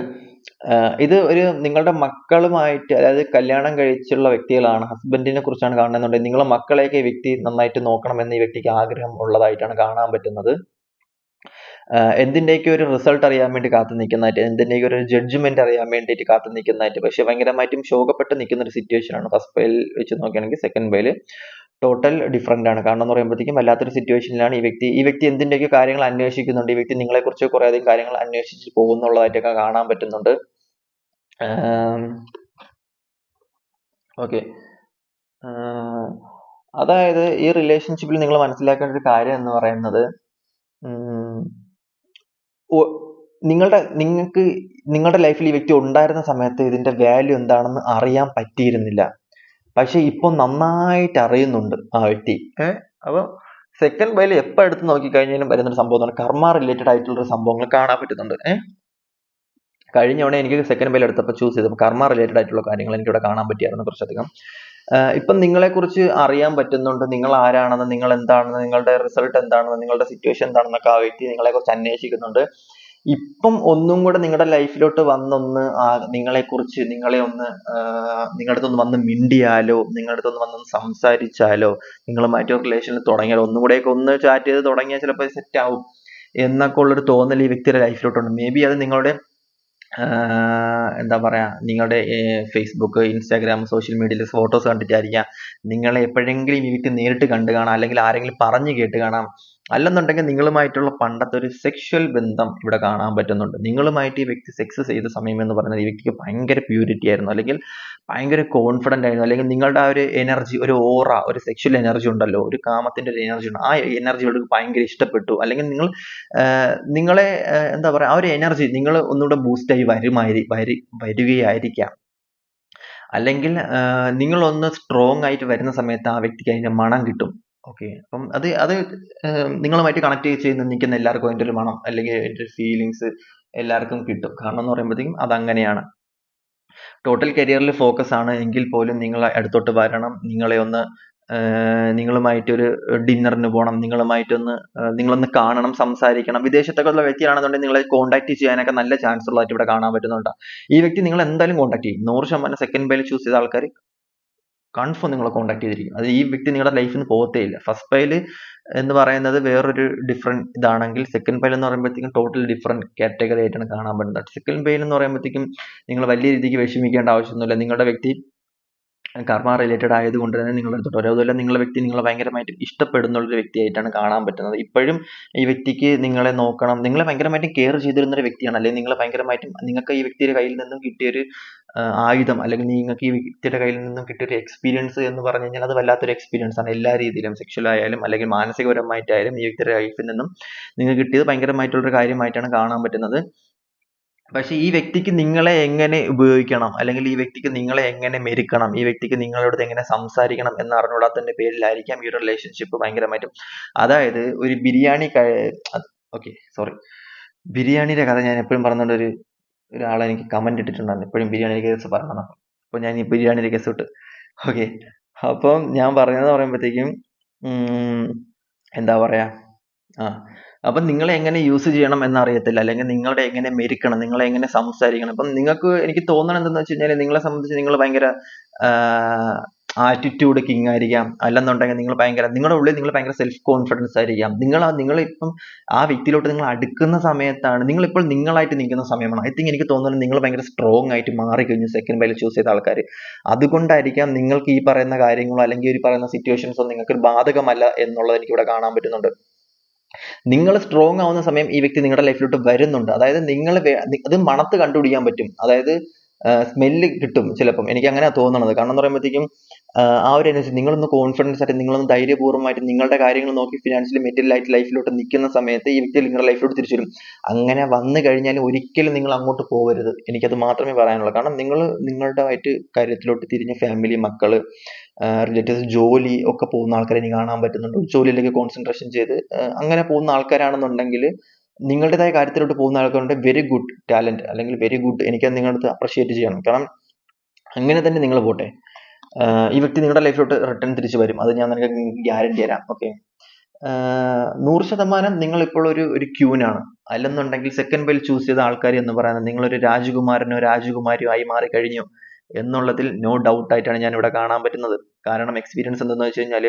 ഇത് ഒരു നിങ്ങളുടെ മക്കളുമായിട്ട് അതായത് കല്യാണം കഴിച്ചുള്ള വ്യക്തികളാണ് ഹസ്ബൻഡിനെ കുറിച്ചാണ് കാണുന്നുണ്ടെങ്കിൽ നിങ്ങളെ മക്കളെയൊക്കെ ഈ വ്യക്തി നന്നായിട്ട് നോക്കണമെന്ന് ഈ വ്യക്തിക്ക് ആഗ്രഹം ഉള്ളതായിട്ടാണ് കാണാൻ പറ്റുന്നത്. ആഹ് എന്തിന്റെയൊക്കെ ഒരു റിസൾട്ട് അറിയാൻ വേണ്ടി കാത്തു നിൽക്കുന്നതായിട്ട് എന്തിന്റെയൊക്കെ ഒരു ജഡ്ജ്മെന്റ് അറിയാൻ വേണ്ടിയിട്ട് കാത്തു നിൽക്കുന്നതായിട്ട് പക്ഷെ ഭയങ്കരമായിട്ടും ശോകപ്പെട്ട് നിൽക്കുന്ന ഒരു സിറ്റുവേഷൻ ആണ്. ഫസ്റ്റ് ബൈൽ വെച്ച് നോക്കുകയാണെങ്കിൽ സെക്കൻഡ് ബൈൽ ടോട്ടൽ ഡിഫറെന്റ് ആണ്. കാരണം എന്ന് പറയുമ്പോഴത്തേക്കും വല്ലാത്തൊരു സിറ്റുവേഷനിലാണ് ഈ വ്യക്തി ഈ വ്യക്തി എന്തിന്റെയൊക്കെ കാര്യങ്ങൾ അന്വേഷിക്കുന്നുണ്ട് ഈ വ്യക്തി നിങ്ങളെക്കുറിച്ച് കുറിച്ച് കുറെ അധികം കാര്യങ്ങൾ അന്വേഷിച്ച് പോകുന്നുള്ളതായിട്ടൊക്കെ കാണാൻ പറ്റുന്നുണ്ട്. ഓക്കെ അതായത് ഈ റിലേഷൻഷിപ്പിൽ നിങ്ങൾ മനസ്സിലാക്കേണ്ട ഒരു കാര്യം എന്ന് പറയുന്നത് നിങ്ങളുടെ നിങ്ങൾക്ക് നിങ്ങളുടെ ലൈഫിൽ ഈ വ്യക്തി ഉണ്ടായിരുന്ന സമയത്ത് ഇതിന്റെ വാല്യൂ എന്താണെന്ന് അറിയാൻ പറ്റിയിരുന്നില്ല. പക്ഷെ ഇപ്പൊ നന്നായിട്ട് അറിയുന്നുണ്ട് ആ വ്യക്തി. ഏഹ് അപ്പൊ സെക്കൻഡ് ബൈൽ എപ്പോൾ എടുത്ത് നോക്കിക്കഴിഞ്ഞാലും വരുന്നൊരു സംഭവം കർമ്മ റിലേറ്റഡ് ആയിട്ടുള്ള സംഭവങ്ങൾ കാണാൻ പറ്റുന്നുണ്ട്. ഏഹ് കഴിഞ്ഞ എനിക്ക് സെക്കൻഡ് ബൈൽ എടുത്തപ്പോൾ ചൂസ് ചെയ്തപ്പോൾ കർമ്മ റിലേറ്റഡ് ആയിട്ടുള്ള കാര്യങ്ങൾ എനിക്കിവിടെ കാണാൻ പറ്റിയായിരുന്നു കുറച്ചധികം. ഇപ്പം നിങ്ങളെ കുറിച്ച് അറിയാൻ പറ്റുന്നുണ്ട് നിങ്ങൾ ആരാണെന്ന് നിങ്ങൾ എന്താണെന്ന് നിങ്ങളുടെ റിസൾട്ട് എന്താണെന്ന് നിങ്ങളുടെ സിറ്റുവേഷൻ എന്താണെന്നൊക്കെ ആ വ്യക്തി നിങ്ങളെ കുറിച്ച് അന്വേഷിക്കുന്നുണ്ട്. ഇപ്പം ഒന്നും കൂടെ നിങ്ങളുടെ ലൈഫിലോട്ട് വന്നൊന്ന് നിങ്ങളെക്കുറിച്ച് നിങ്ങളെ ഒന്ന് നിങ്ങളുടെ അടുത്തൊന്ന് വന്ന് മിണ്ടിയാലോ നിങ്ങളുടെ അടുത്തൊന്ന് വന്ന് സംസാരിച്ചാലോ നിങ്ങൾ മറ്റൊരു റിലേഷനിൽ തുടങ്ങിയാലോ ഒന്നും കൂടെയൊക്കെ ഒന്ന് ചാറ്റ് ചെയ്ത് തുടങ്ങിയാൽ ചിലപ്പോൾ സെറ്റ് ആവും എന്നൊക്കെ ഉള്ളൊരു തോന്നൽ ഈ വ്യക്തിയുടെ ലൈഫിലോട്ടുണ്ട്. മേ ബി അത് നിങ്ങളുടെ എന്താ പറയാ നിങ്ങളുടെ ഫേസ്ബുക്ക് ഇൻസ്റ്റാഗ്രാം സോഷ്യൽ മീഡിയയിൽ ഫോട്ടോസ് കണ്ടിട്ടായിരിക്കാം നിങ്ങളെ എപ്പോഴെങ്കിലും ഈ വ്യക്തി നേരിട്ട് കണ്ടു കാണാം അല്ലെങ്കിൽ ആരെങ്കിലും പറഞ്ഞു കേട്ട് കാണാം. അല്ലെന്നുണ്ടെങ്കിൽ നിങ്ങളുമായിട്ടുള്ള പണ്ടത്തെ ഒരു സെക്ഷൽ ബന്ധം ഇവിടെ കാണാൻ പറ്റുന്നുണ്ട്. നിങ്ങളുമായിട്ട് ഈ വ്യക്തി സെക്സ് ചെയ്ത സമയം എന്ന് പറയുന്നത് ഈ വ്യക്തിക്ക് ഭയങ്കര പ്യൂരിറ്റി ആയിരുന്നു. അല്ലെങ്കിൽ ഭയങ്കര കോൺഫിഡന്റ് ആയിരുന്നു. അല്ലെങ്കിൽ നിങ്ങളുടെ ആ ഒരു എനർജി ഒരു ഓറ ഒരു സെക്ഷൽ എനർജി ഉണ്ടല്ലോ. ഒരു കാമത്തിന്റെ ഒരു എനർജി ഉണ്ട്. ആ എനർജി അവർക്ക് ഭയങ്കര ഇഷ്ടപ്പെട്ടു. അല്ലെങ്കിൽ നിങ്ങൾ നിങ്ങളെ എന്താ പറയുക ആ ഒരു എനർജി നിങ്ങൾ ഒന്നുകൂടെ ബൂസ്റ്റായി വരുമായി വരി വരികയായിരിക്കാം. അല്ലെങ്കിൽ നിങ്ങളൊന്ന് സ്ട്രോങ് ആയിട്ട് വരുന്ന സമയത്ത് ആ വ്യക്തിക്ക് അതിന്റെ മണം കിട്ടും. ഓക്കെ അപ്പം അത് അത് നിങ്ങളുമായിട്ട് കണക്ട് ചെയ്ത് നിൽക്കുന്ന എല്ലാവർക്കും അതിന്റെ ഒരു മണം അല്ലെങ്കിൽ അതിന്റെ ഫീലിങ്സ് എല്ലാവർക്കും കിട്ടും. കാരണം എന്ന് പറയുമ്പോഴത്തേക്കും അതങ്ങനെയാണ് ടോട്ടൽ കരിയറിൽ ഫോക്കസ് ആണ് എങ്കിൽ പോലും നിങ്ങൾ അടുത്തോട്ട് വരണം. നിങ്ങളെ ഒന്ന് നിങ്ങളുമായിട്ടൊരു ഡിന്നറിന് പോകണം നിങ്ങളുമായിട്ടൊന്ന് നിങ്ങളൊന്ന് കാണണം സംസാരിക്കണം. വിദേശത്തൊക്കെ ഉള്ള വ്യക്തിയാണെന്നുണ്ടെങ്കിൽ നിങ്ങളെ കോൺടാക്ട് ചെയ്യാനൊക്കെ നല്ല ചാൻസ് ഉള്ളതായിട്ട് ഇവിടെ കാണാൻ പറ്റുന്നുണ്ട്. ഈ വ്യക്തി നിങ്ങൾ എന്തായാലും കോൺടാക്ട് ചെയ്യും. നൂറ് ശതമാനം സെക്കൻഡ് ബൈൽ ചൂസ് ചെയ്ത ആൾക്കാർ കൺഫേം നിങ്ങളെ കോൺടാക്ട് ചെയ്തിരിക്കും. അത് ഈ വ്യക്തി നിങ്ങളുടെ ലൈഫിൽ നിന്ന് പോകത്തേ ഇല്ല. ഫസ്റ്റ് പൈൽ എന്ന് പറയുന്നത് വേറൊരു ഡിഫറെന്റ് ഇതാണെങ്കിൽ സെക്കൻഡ് പൈൽ എന്ന് പറയുമ്പോഴത്തേക്കും ടോട്ടൽ ഡിഫറെന്റ് കാറ്റഗറി ആയിട്ടാണ് കാണാൻ പറ്റുന്നത്. സെക്കൻഡ് പൈൽ എന്ന് പറയുമ്പോഴത്തേക്കും നിങ്ങൾ വലിയ രീതിക്ക് വിഷമിക്കേണ്ട ആവശ്യമൊന്നുമില്ല. നിങ്ങളുടെ വ്യക്തി കർമ്മ റിലേറ്റഡ് ആയതുകൊണ്ട് തന്നെ നിങ്ങളുടെ അടുത്തോട്ട് വരും. അതുപോലെ നിങ്ങളുടെ വ്യക്തി നിങ്ങളെ ഭയങ്കരമായിട്ട് ഇഷ്ടപ്പെടുന്ന ഒരു വ്യക്തിയായിട്ടാണ് കാണാൻ പറ്റുന്നത്. ഇപ്പോഴും ഈ വ്യക്തിക്ക് നിങ്ങളെ നോക്കണം. നിങ്ങളെ ഭയങ്കരമായിട്ടും കെയർ ചെയ്തിരുന്ന ഒരു വ്യക്തിയാണ്. അല്ലെങ്കിൽ നിങ്ങളെ ഭയങ്കരമായിട്ടും നിങ്ങൾക്ക് ഈ വ്യക്തിയുടെ കയ്യിൽ നിന്നും കിട്ടിയൊരു ആയുധം അല്ലെങ്കിൽ നിങ്ങൾക്ക് ഈ വ്യക്തിയുടെ കയ്യിൽ നിന്നും കിട്ടിയൊരു എക്സ്പീരിയൻസ് എന്ന് പറഞ്ഞു കഴിഞ്ഞാൽ അത് വല്ലാത്തൊരു എക്സ്പീരിയൻസ് ആണ്. എല്ലാ രീതിയിലും സെക്ഷൽ ആയാലും അല്ലെങ്കിൽ മാനസികപരമായിട്ടായാലും ഈ വ്യക്തിയുടെ ലൈഫിൽ നിന്നും നിങ്ങൾക്ക് കിട്ടിയത് ഭയങ്കരമായിട്ടുള്ളൊരു കാര്യമായിട്ടാണ് കാണാൻ പറ്റുന്നത്. പക്ഷെ ഈ വ്യക്തിക്ക് നിങ്ങളെ എങ്ങനെ ഉപയോഗിക്കണം? അല്ലെങ്കിൽ ഈ വ്യക്തിക്ക് നിങ്ങളെ എങ്ങനെ മെരുക്കണം? ഈ വ്യക്തിക്ക് നിങ്ങളോട് എങ്ങനെ സംസാരിക്കണം എന്ന് അറിഞ്ഞുകൂടാത്തതിന്റെ പേരിലായിരിക്കാം ഈ റിലേഷൻഷിപ്പ് ഭയങ്കരമായിട്ടും. അതായത് ഒരു ബിരിയാണി ഓക്കെ സോറി ബിരിയാണിയുടെ കഥ ഞാൻ എപ്പോഴും പറഞ്ഞുകൊണ്ട് ഒരു ഒരാളെ എനിക്ക് കമന്റ് ഇട്ടിട്ടുണ്ടായിരുന്നു. എപ്പോഴും ബിരിയാണി കേസ് പറയണം. അപ്പോൾ ഞാൻ ഈ ബിരിയാണിയുടെ കേസ് ഇട്ട് ഓക്കെ അപ്പം ഞാൻ പറഞ്ഞതെന്ന് പറയുമ്പോഴത്തേക്കും എന്താ പറയാ? ആ അപ്പം നിങ്ങളെ എങ്ങനെ യൂസ് ചെയ്യണം എന്നറിയത്തില്ല. അല്ലെങ്കിൽ നിങ്ങളുടെ എങ്ങനെ മെരിക്കണം നിങ്ങളെ എങ്ങനെ സംസാരിക്കണം. അപ്പം നിങ്ങൾക്ക് എനിക്ക് തോന്നണം എന്തെന്ന് വെച്ച് കഴിഞ്ഞാൽ നിങ്ങളെ സംബന്ധിച്ച് നിങ്ങൾ ഭയങ്കര ആറ്റിറ്റ്യൂഡ് കിങ് ആയിരിക്കാം. അല്ലെന്നുണ്ടെങ്കിൽ നിങ്ങൾ ഭയങ്കര നിങ്ങളുടെ ഉള്ളിൽ നിങ്ങൾ ഭയങ്കര സെൽഫ് കോൺഫിഡൻസ് ആയിരിക്കാം നിങ്ങൾ ഇപ്പം ആ വ്യക്തിയിലോട്ട് നിങ്ങൾ അടുക്കുന്ന സമയത്താണ് നിങ്ങളിപ്പോൾ നിങ്ങളായിട്ട് നിൽക്കുന്ന സമയമാണ്. ഐ തിങ്ക് എനിക്ക് തോന്നുന്നത് നിങ്ങൾ ഭയങ്കര സ്ട്രോങ് ആയിട്ട് മാറിക്കഴിഞ്ഞു സെക്കൻഡ് ബൈൽ ചൂസ് ചെയ്ത ആൾക്കാർ അതുകൊണ്ടായിരിക്കാം നിങ്ങൾക്ക് ഈ പറയുന്ന കാര്യങ്ങളോ അല്ലെങ്കിൽ ഈ പറയുന്ന സിറ്റുവേഷൻസോ നിങ്ങൾക്ക് ബാധകമല്ല എന്നുള്ളത് എനിക്ക് ഇവിടെ കാണാൻ പറ്റുന്നുണ്ട്. നിങ്ങൾ സ്ട്രോങ് ആവുന്ന സമയം ഈ വ്യക്തി നിങ്ങളുടെ ലൈഫിലോട്ട് വരുന്നുണ്ട്. അതായത് നിങ്ങൾ അത് മണത്ത് കണ്ടുപിടിക്കാൻ പറ്റും. അതായത് സ്മെല്ല് കിട്ടും ചിലപ്പം. എനിക്ക് അങ്ങനെയാണ് തോന്നണത്. കാരണം എന്ന് പറയുമ്പോഴത്തേക്കും ആ ഒരു എനർജി നിങ്ങളൊന്ന് കോൺഫിഡൻസ് ആയിട്ട് നിങ്ങളൊന്ന് ധൈര്യപൂർവമായിട്ട് നിങ്ങളുടെ കാര്യങ്ങൾ നോക്കി ഫിനാൻഷ്യലി മെറ്റീരിയൽ ആയിട്ട് ലൈഫിലോട്ട് നിൽക്കുന്ന സമയത്ത് ഈ വ്യക്തി നിങ്ങളുടെ ലൈഫിലോട്ട് തിരിച്ചു വരും. അങ്ങനെ വന്നു കഴിഞ്ഞാൽ ഒരിക്കലും നിങ്ങൾ അങ്ങോട്ട് പോകരുത്. എനിക്കത് മാത്രമേ പറയാനുള്ളൂ. കാരണം നിങ്ങൾ നിങ്ങളുടെ ആയിട്ട് കാര്യത്തിലോട്ട് തിരിഞ്ഞ ഫാമിലി മക്കൾ റിലേറ്റീവ്സ് ജോലി ഒക്കെ പോകുന്ന ആൾക്കാരെ ഇനി കാണാൻ പറ്റുന്നുണ്ട്. ജോലിയിലേക്ക് കോൺസെൻട്രേഷൻ ചെയ്ത് അങ്ങനെ പോകുന്ന ആൾക്കാരാണെന്നുണ്ടെങ്കിൽ നിങ്ങളുടേതായ കാര്യത്തിലോട്ട് പോകുന്ന ആൾക്കാരുണ്ട്. വെരി ഗുഡ് ടാലന്റ് അല്ലെങ്കിൽ വെരി ഗുഡ് എനിക്ക് നിങ്ങളുടെ അടുത്ത് അപ്രിഷിയേറ്റ് ചെയ്യണം. കാരണം അങ്ങനെ തന്നെ നിങ്ങൾ പോട്ടെ. ഈ വ്യക്തി നിങ്ങളുടെ ലൈഫിലോട്ട് റിട്ടേൺ തിരിച്ചു വരും. അത് ഞാൻ നിനക്ക് ഗ്യാരണ്ടി തരാം. ഓക്കെ നൂറ് ശതമാനം നിങ്ങൾ ഇപ്പോൾ ഒരു ഒരു ക്യൂനാണ് അല്ലെന്നുണ്ടെങ്കിൽ സെക്കൻഡ് ബെൽ ചൂസ് ചെയ്ത ആൾക്കാർ എന്ന് പറയുന്നത് നിങ്ങളൊരു രാജകുമാരനോ രാജകുമാരിയോ ആയി മാറി കഴിഞ്ഞു എന്നുള്ളതിൽ നോ ഡൗട്ട് ആയിട്ടാണ് ഞാൻ ഇവിടെ കാണാൻ പറ്റുന്നത്. കാരണം എക്സ്പീരിയൻസ് എന്തെന്ന് വെച്ച് കഴിഞ്ഞാൽ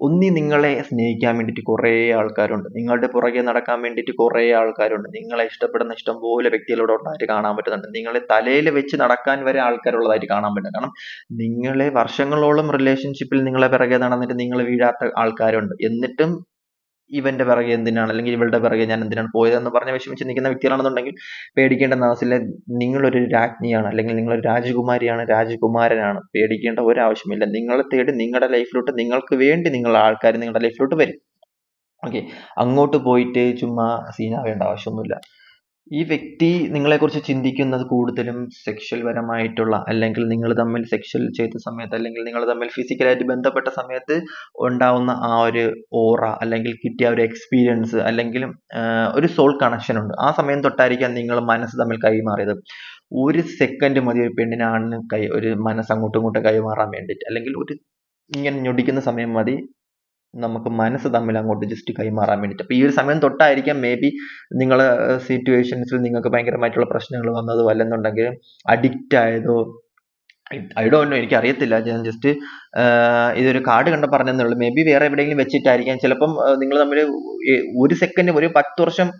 ഒന്നി നിങ്ങളെ സ്നേഹിക്കാൻ വേണ്ടിയിട്ട് കുറേ ആൾക്കാരുണ്ട്. നിങ്ങളുടെ പുറകെ നടക്കാൻ വേണ്ടിയിട്ട് കുറേ ആൾക്കാരുണ്ട്. നിങ്ങളെ ഇഷ്ടപ്പെടുന്ന ഇഷ്ടം പോലെ വ്യക്തികളോട് ഉണ്ടായിട്ട് കാണാൻ പറ്റുന്നുണ്ട്. നിങ്ങളെ തലയിൽ വെച്ച് നടക്കാൻ വരെ ആൾക്കാരുള്ളതായിട്ട് കാണാൻ പറ്റും. കാരണം നിങ്ങളെ വർഷങ്ങളോളം റിലേഷൻഷിപ്പിൽ നിങ്ങളെ പിറകെ നടന്നിട്ട് നിങ്ങൾ വീഴാത്ത ആൾക്കാരുണ്ട്. എന്നിട്ടും ഇവന്റെ പിറകെ എന്തിനാണ്? അല്ലെങ്കിൽ ഇവളുടെ പിറകെ ഞാൻ എന്തിനാണ് പോയതെന്ന് പറഞ്ഞ് വിഷമിച്ച് നിൽക്കുന്ന വ്യക്തികളാണെന്നുണ്ടെങ്കിൽ പേടിക്കേണ്ട ആവശ്യമില്ല നിങ്ങളൊരു രാജ്ഞിയാണ് അല്ലെങ്കിൽ നിങ്ങളൊരു രാജകുമാരിയാണ് രാജകുമാരനാണ്. പേടിക്കേണ്ട ഒരാവശ്യമില്ല. നിങ്ങളെ തേടി നിങ്ങളുടെ ലൈഫിലോട്ട് നിങ്ങൾക്ക് വേണ്ടി നിങ്ങളുടെ ആൾക്കാർ നിങ്ങളുടെ ലൈഫിലോട്ട് വരും. ഓക്കെ. അങ്ങോട്ട് പോയിട്ട് ചുമ്മാ സീനാവേണ്ട ആവശ്യമൊന്നുമില്ല. ഈ വ്യക്തി നിങ്ങളെക്കുറിച്ച് ചിന്തിക്കുന്നത് കൂടുതലും സെക്ഷൽ പരമായിട്ടുള്ള അല്ലെങ്കിൽ നിങ്ങൾ തമ്മിൽ സെക്ഷൽ ചെയ്ത സമയത്ത് അല്ലെങ്കിൽ നിങ്ങൾ തമ്മിൽ ഫിസിക്കലായിട്ട് ബന്ധപ്പെട്ട സമയത്ത് ഉണ്ടാവുന്ന ആ ഒരു ഓറ അല്ലെങ്കിൽ കിട്ടിയ ഒരു എക്സ്പീരിയൻസ് അല്ലെങ്കിൽ ഒരു സോൾ കണക്ഷൻ ഉണ്ട്. ആ സമയം തൊട്ടായിരിക്കാം നിങ്ങൾ മനസ്സ് തമ്മിൽ കൈമാറിയത്. ഒരു സെക്കൻഡ് മതി ഒരു പെണ്ണിന് ആണിന് കൈ ഒരു മനസ്സ് അങ്ങോട്ടും ഇങ്ങോട്ടും കൈമാറാൻ വേണ്ടിയിട്ട്. അല്ലെങ്കിൽ ഒരു ഇങ്ങനെ ഞൊടിക്കുന്ന സമയം മതി. നമുക്ക് മനസ്സ് തമ്മിൽ അങ്ങോട്ട് ജസ്റ്റ് കൈമാറാൻ വേണ്ടിയിട്ട്. അപ്പോൾ ഈ ഒരു സമയം തൊട്ടായിരിക്കാം മേ ബി നിങ്ങൾ സിറ്റുവേഷൻസിൽ നിങ്ങൾക്ക് ഭയങ്കരമായിട്ടുള്ള പ്രശ്നങ്ങൾ വന്നതോ അല്ലെന്നുണ്ടെങ്കിൽ അഡിക്റ്റ് ആയതോ ഐ ഡോണ്ട് നോ എനിക്ക് അറിയത്തില്ല ഞാൻ ജസ്റ്റ് ഇതൊരു കാർഡ് കണ്ട പറഞ്ഞതെന്നുള്ളൂ മേ ബി വേറെ എവിടെയെങ്കിലും വെച്ചിട്ടായിരിക്കാം. ചിലപ്പം നിങ്ങൾ തമ്മിൽ ഒരു സെക്കൻഡ് ഒരു പത്ത് വർഷം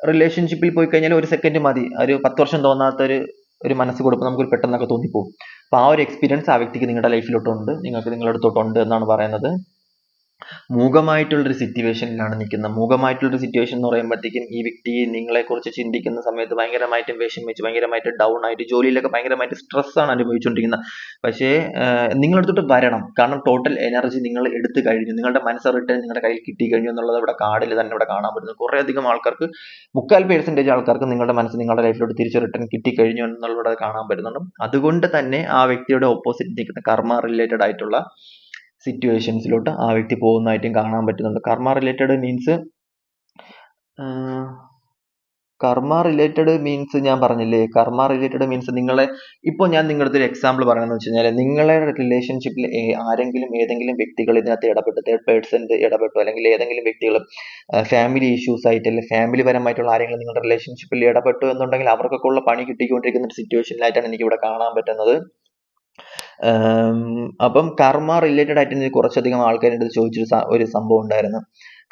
റിലേഷൻഷിപ്പിൽ പോയി കഴിഞ്ഞാൽ ഒരു സെക്കൻഡ് മതി. ഒരു പത്ത് വർഷം തോന്നാത്ത ഒരു ഒരു മനസ്സ് കൊടുക്കുമ്പോൾ നമുക്ക് പെട്ടെന്നൊക്കെ തോന്നിപ്പോകും അപ്പോൾ ആ ഒരു എക്സ്പീരിയൻസ് ആ വ്യക്തിക്ക് നിങ്ങളുടെ ലൈഫിലോട്ടുണ്ട് നിങ്ങൾക്ക് നിങ്ങളുടെ അടുത്തോട്ടുണ്ട് എന്നാണ് പറയുന്നത്. മൂകമായിട്ടുള്ളൊരു സിറ്റുവേഷനിലാണ് നിൽക്കുന്നത്. മൂകമായിട്ടുള്ളൊരു സിറ്റുവേഷൻ എന്ന് പറയുമ്പോഴത്തേക്കും ഈ വ്യക്തി നിങ്ങളെക്കുറിച്ച് ചിന്തിക്കുന്ന സമയത്ത് ഭയങ്കരമായിട്ടും വിഷമിച്ച് ഭയങ്കരമായിട്ട് ഡൗൺ ആയിട്ട് ജോലിയിലൊക്കെ ഭയങ്കരമായിട്ട് സ്ട്രെസ് ആണ് അനുഭവിച്ചുകൊണ്ടിരിക്കുന്നത്. പക്ഷേ നിങ്ങളെടുത്തിട്ട് വരണം. കാരണം ടോട്ടൽ എനർജി നിങ്ങൾ എടുത്തു കഴിഞ്ഞു. നിങ്ങളുടെ മനസ്സ് റിട്ടേൺ നിങ്ങളുടെ കയ്യിൽ കിട്ടി കഴിഞ്ഞു എന്നുള്ളത് ഇവിടെ കാർഡിൽ തന്നെ ഇവിടെ കാണാൻ പറ്റുന്നു. കുറേ അധികം ആൾക്കാർക്ക് മുക്കാൽ പേഴ്സന്റേജ് ആൾക്കാർക്ക് നിങ്ങളുടെ മനസ്സ് നിങ്ങളുടെ ലൈഫിലോട്ട് തിരിച്ച് റിട്ടേൺ കിട്ടിക്കഴിഞ്ഞു എന്നുള്ളത് കാണാൻ പറ്റുന്നുണ്ട്. അതുകൊണ്ട് തന്നെ ആ വ്യക്തിയുടെ ഓപ്പോസിറ്റ് നിൽക്കുന്ന കർമ്മ റിലേറ്റഡ് ആയിട്ടുള്ള സിറ്റുവേഷൻസിലോട്ട് ആ വ്യക്തി പോകുന്നതായിട്ടും കാണാൻ പറ്റുന്നുണ്ട്. Karma related means karma related means ഞാൻ പറഞ്ഞില്ലേ? കർമ്മ റിലേറ്റഡ് മീൻസ് നിങ്ങളെ ഇപ്പോൾ ഞാൻ നിങ്ങളുടെ ഒരു എക്സാമ്പിൾ പറയണമെന്ന് വെച്ച് കഴിഞ്ഞാൽ നിങ്ങളെ റിലേഷൻഷിപ്പിൽ ആരെങ്കിലും ഏതെങ്കിലും വ്യക്തികൾ ഇതിനകത്ത് ഇടപെട്ട് തേർഡ് പേഴ്സന്റെ ഇടപെട്ടു അല്ലെങ്കിൽ ഏതെങ്കിലും വ്യക്തികൾ ഫാമിലി ഇഷ്യൂസ് ആയിട്ട് അല്ലെങ്കിൽ ഫാമിലി പരമായിട്ടുള്ള ആരെങ്കിലും നിങ്ങളുടെ റിലേഷൻഷിപ്പിൽ ഇടപെട്ടു എന്നുണ്ടെങ്കിൽ അവർക്കൊക്കെ ഉള്ള പണി കിട്ടിക്കൊണ്ടിരിക്കുന്ന ഒരു സിറ്റുവേഷനിലായിട്ടാണ് എനിക്ക് ഇവിടെ കാണാൻ പറ്റുന്നത്. അപ്പം കർമ്മ റിലേറ്റഡ് ആയിട്ട് എനിക്ക് കുറച്ചധികം ആൾക്കാരുടെ അടുത്ത് ചോദിച്ചൊരു ഒരു സംഭവം ഉണ്ടായിരുന്നു.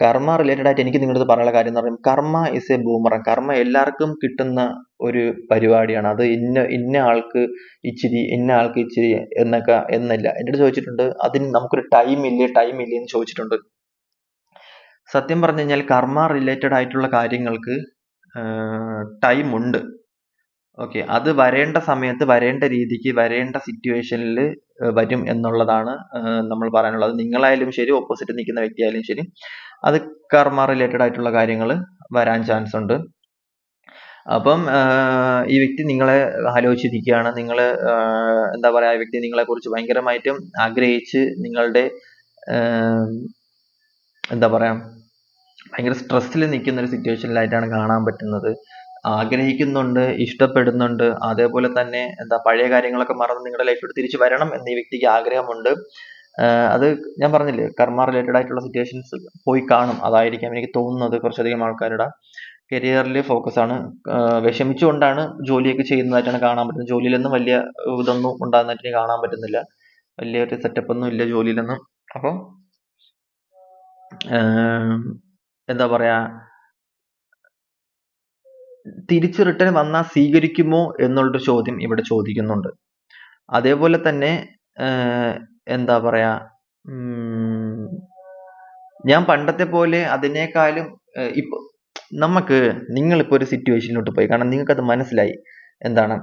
കർമ്മ റിലേറ്റഡ് ആയിട്ട് എനിക്ക് നിങ്ങളുടെ പറയാനുള്ള കാര്യം എന്ന് പറയുമ്പോൾ കർമ്മ ഇസ് എ ബൂമറം കർമ്മ എല്ലാവർക്കും കിട്ടുന്ന ഒരു പരിപാടിയാണ്. അത് ഇന്ന ഇന്ന ആൾക്ക് ഇച്ചിരി ഇന്ന ആൾക്ക് ഇച്ചിരി എന്നൊക്കെ എന്നല്ല. എന്റെ അടുത്ത് ചോദിച്ചിട്ടുണ്ട് അതിന് നമുക്കൊരു ടൈം ഇല്ലേ ടൈം ഇല്ലേ എന്ന് ചോദിച്ചിട്ടുണ്ട്. സത്യം പറഞ്ഞു കഴിഞ്ഞാൽ കർമ്മ റിലേറ്റഡ് ആയിട്ടുള്ള കാര്യങ്ങൾക്ക് ടൈം ഉണ്ട്. ഓക്കെ അത് വരേണ്ട സമയത്ത് വരേണ്ട രീതിക്ക് വരേണ്ട സിറ്റുവേഷനിൽ വരും എന്നുള്ളതാണ് നമ്മൾ പറയാനുള്ളത്. നിങ്ങളായാലും ശരി ഓപ്പോസിറ്റ് നിൽക്കുന്ന വ്യക്തിയായാലും ശരി അത് കർമ്മ റിലേറ്റഡ് ആയിട്ടുള്ള കാര്യങ്ങൾ വരാൻ ചാൻസ് ഉണ്ട്. അപ്പം ഈ വ്യക്തി നിങ്ങളെ ആലോചിച്ചിരിക്കുകയാണ്. നിങ്ങൾ എന്താ പറയുക വ്യക്തി നിങ്ങളെ കുറിച്ച് ഭയങ്കരമായിട്ടും ആഗ്രഹിച്ച് നിങ്ങളുടെ എന്താ പറയാ ഭയങ്കര സ്ട്രെസ്സിൽ നിൽക്കുന്ന ഒരു സിറ്റുവേഷനിലായിട്ടാണ് കാണാൻ പറ്റുന്നത്. ആഗ്രഹിക്കുന്നുണ്ട് ഇഷ്ടപ്പെടുന്നുണ്ട് അതേപോലെ തന്നെ എന്താ പഴയ കാര്യങ്ങളൊക്കെ മറന്ന് നിങ്ങളുടെ ലൈഫിലോട്ട് തിരിച്ചു വരണം എന്ന ഈ വ്യക്തിക്ക് ആഗ്രഹമുണ്ട്. അത് ഞാൻ പറഞ്ഞില്ലേ കർമ്മ റിലേറ്റഡ് ആയിട്ടുള്ള സിറ്റുവേഷൻസ് പോയി കാണും. അതായിരിക്കാം എനിക്ക് തോന്നുന്നത് കുറച്ചധികം ആൾക്കാരുടെ കരിയറിൽ ഫോക്കസ് ആണ്. വിഷമിച്ചുകൊണ്ടാണ് ജോലിയൊക്കെ ചെയ്യുന്നതായിട്ടാണ് കാണാൻ പറ്റുന്നത്. ജോലിയിലൊന്നും വലിയ ഇതൊന്നും ഉണ്ടാകുന്നതായിട്ട് കാണാൻ പറ്റുന്നില്ല. വലിയൊരു സെറ്റപ്പ് ഒന്നും ഇല്ല ജോലിയിലൊന്നും. അപ്പോൾ എന്താ പറയാ തിരിച്ച് റിട്ടേൺ വന്നാൽ സ്വീകരിക്കുമോ എന്നുള്ളൊരു ചോദ്യം ഇവിടെ ചോദിക്കുന്നുണ്ട്. അതേപോലെ തന്നെ എന്താ പറയാ ഞാൻ പണ്ടത്തെ പോലെ അതിനേക്കാളും ഇപ്പൊ നമുക്ക് നിങ്ങളിപ്പോ ഒരു സിറ്റുവേഷനിലോട്ട് പോയി. കാരണം നിങ്ങൾക്കത് മനസ്സിലായി. എന്താണ്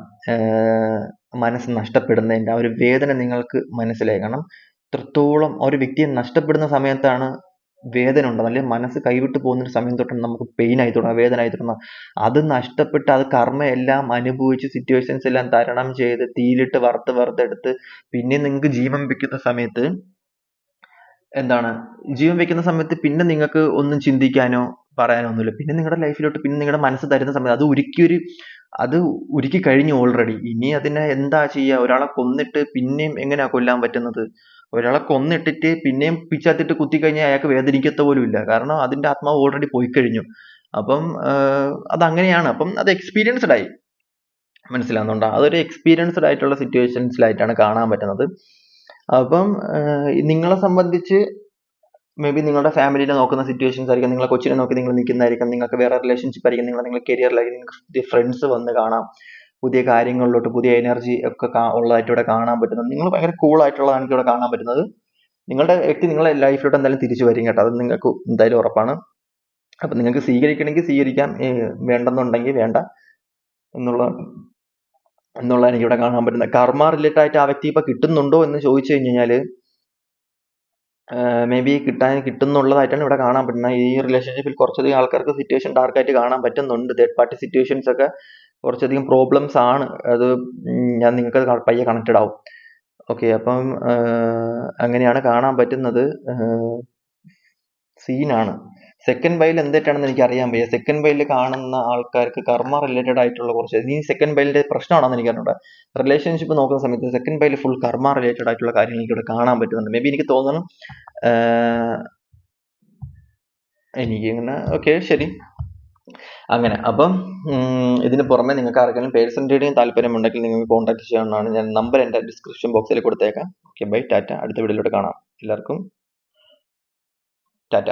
മനസ്സ് നഷ്ടപ്പെടുന്നതിന്റെ ആ ഒരു വേദന നിങ്ങൾക്ക് മനസ്സിലായി. കാരണം ഇത്രത്തോളം ഒരു വ്യക്തിയെ നഷ്ടപ്പെടുന്ന സമയത്താണ് വേദന ഉണ്ടാകും അല്ലെങ്കിൽ മനസ്സ് കൈവിട്ട് പോകുന്ന ഒരു സമയം തൊട്ടാണ് നമുക്ക് പെയിൻ ആയി തുടങ്ങുക വേദന ആയി തുടങ്ങുക അത് നഷ്ടപ്പെട്ട് അത് കർമ്മ എല്ലാം അനുഭവിച്ച് സിറ്റുവേഷൻസ് എല്ലാം തരണം ചെയ്ത് തീയിലിട്ട് വറുത്ത് വറുത്തെടുത്ത് പിന്നെ നിങ്ങൾക്ക് ജീവൻ വെക്കുന്ന സമയത്ത് എന്താണ്? ജീവൻ വെക്കുന്ന സമയത്ത് പിന്നെ നിങ്ങൾക്ക് ഒന്നും ചിന്തിക്കാനോ പറയാനോ ഒന്നുമില്ല. പിന്നെ നിങ്ങളുടെ ലൈഫിലോട്ട് പിന്നെ നിങ്ങളുടെ മനസ്സ് തരുന്ന സമയത്ത് അത് ഉരുക്കി ഒരു അത് ഉരുക്കി കഴിഞ്ഞു ഓൾറെഡി ഇനി അതിനെ എന്താ ചെയ്യുക? ഒരാളെ കൊന്നിട്ട് പിന്നെയും എങ്ങനെയാ കൊല്ലാൻ പറ്റുന്നത്? ഒരാളെ കൊന്നിട്ടിട്ട് പിന്നെയും പിച്ചാത്തിട്ട് കുത്തി കഴിഞ്ഞാൽ അയാൾക്ക് വേദനിക്കത്ത പോലും ഇല്ല കാരണം അതിന്റെ ആത്മാവ് ഓൾറെഡി പോയി കഴിഞ്ഞു അപ്പം അത് അങ്ങനെയാണ് അപ്പം അത് എക്സ്പീരിയൻസ്ഡ് ആയി. മനസ്സിലാകുന്നുണ്ടോ അതൊരു എക്സ്പീരിയൻസ്ഡ് ആയിട്ടുള്ള സിറ്റുവേഷൻസിലായിട്ടാണ് കാണാൻ പറ്റുന്നത്. അപ്പം നിങ്ങളെ സംബന്ധിച്ച് മേ ബി നിങ്ങളുടെ ഫാമിലിനെ നോക്കുന്ന സിറ്റുവേഷൻസ് ആയിരിക്കും. നിങ്ങളെ കൊച്ചിനെ നോക്കി നിങ്ങൾ നിൽക്കുന്നതായിരിക്കും. നിങ്ങൾക്ക് വേറെ റിലേഷൻഷിപ്പ് ആയിരിക്കും. നിങ്ങൾ നിങ്ങളുടെ കരിയറിലായിരിക്കും നിങ്ങൾക്ക് ഫ്രണ്ട്സ് വന്ന് കാണാം. പുതിയ കാര്യങ്ങളിലോട്ട് പുതിയ എനർജി ഒക്കെ ഉള്ളതായിട്ട് ഇവിടെ കാണാൻ പറ്റുന്നത്. നിങ്ങൾ ഭയങ്കര കൂളായിട്ടുള്ളതാണ് എനിക്ക് ഇവിടെ കാണാൻ പറ്റുന്നത്. നിങ്ങളുടെ വ്യക്തി നിങ്ങളുടെ ലൈഫിലോട്ട് എന്തായാലും തിരിച്ചു വരും കേട്ടോ. അത് നിങ്ങൾക്ക് എന്തായാലും ഉറപ്പാണ്. അപ്പം നിങ്ങൾക്ക് സ്വീകരിക്കണമെങ്കിൽ സ്വീകരിക്കാം. വേണ്ടെന്നുണ്ടെങ്കിൽ വേണ്ട എന്നുള്ള എന്നുള്ള എനിക്ക് ഇവിടെ കാണാൻ പറ്റുന്നത്. കർമ്മ റിലേറ്റഡ് ആയിട്ട് ആ വ്യക്തി ഇപ്പൊ കിട്ടുന്നുണ്ടോ എന്ന് ചോദിച്ചു കഴിഞ്ഞു കഴിഞ്ഞാൽ മേ ബി കിട്ടാൻ കിട്ടുന്നുള്ളതായിട്ടാണ് ഇവിടെ കാണാൻ പറ്റുന്നത്. ഈ റിലേഷൻഷിപ്പിൽ കുറച്ചധികം ആൾക്കാർക്ക് സിറ്റുവേഷൻ ഡാർക്കായിട്ട് കാണാൻ പറ്റുന്നുണ്ട്. തേർഡ് പാർട്ടി സിറ്റുവേഷൻസ് ഒക്കെ കുറച്ചധികം പ്രോബ്ലംസ് ആണ്. അത് ഞാൻ നിങ്ങൾക്ക് പയ്യെ കണക്റ്റഡ് ആവും. ഓക്കെ അപ്പം അങ്ങനെയാണ് കാണാൻ പറ്റുന്നത്. സീനാണ് സെക്കൻഡ് ബൈൽ എന്തായിട്ടാണെന്ന് എനിക്ക് അറിയാൻ വയ്യ. സെക്കൻഡ് ബൈൽ കാണുന്ന ആൾക്കാർക്ക് കർമ്മ റിലേറ്റഡ് ആയിട്ടുള്ള കുറച്ച് ഈ സെക്കൻഡ് ബൈലിന്റെ പ്രശ്നമാണെന്ന് എനിക്ക് അറിഞ്ഞൂടാ റിലേഷൻഷിപ്പ് നോക്കുന്ന സമയത്ത് second pile full karma related ആയിട്ടുള്ള കാര്യങ്ങൾ എനിക്ക് ഇവിടെ കാണാൻ പറ്റുന്നുണ്ട്. മേ ബി എനിക്ക് തോന്നുന്നു എനിക്കിങ്ങനെ ഓക്കെ ശരി. അങ്ങനെ. അപ്പം ഇതിന് പുറമെ നിങ്ങൾക്ക് ആർക്കെങ്കിലും പേഴ്സൺ റീഡിങ് താല്പര്യമുണ്ടെങ്കിൽ നിങ്ങൾക്ക് കോൺടാക്ട് ചെയ്യാവുന്നതാണ്. ഞാൻ നമ്പർ എന്റെ ഡിസ്ക്രിപ്ഷൻ ബോക്സിൽ കൊടുത്തേക്കാം. ഓക്കെ ബൈ ടാറ്റ. അടുത്ത വീഡിയോയിലൂടെ കാണാം. എല്ലാവർക്കും ടാറ്റ.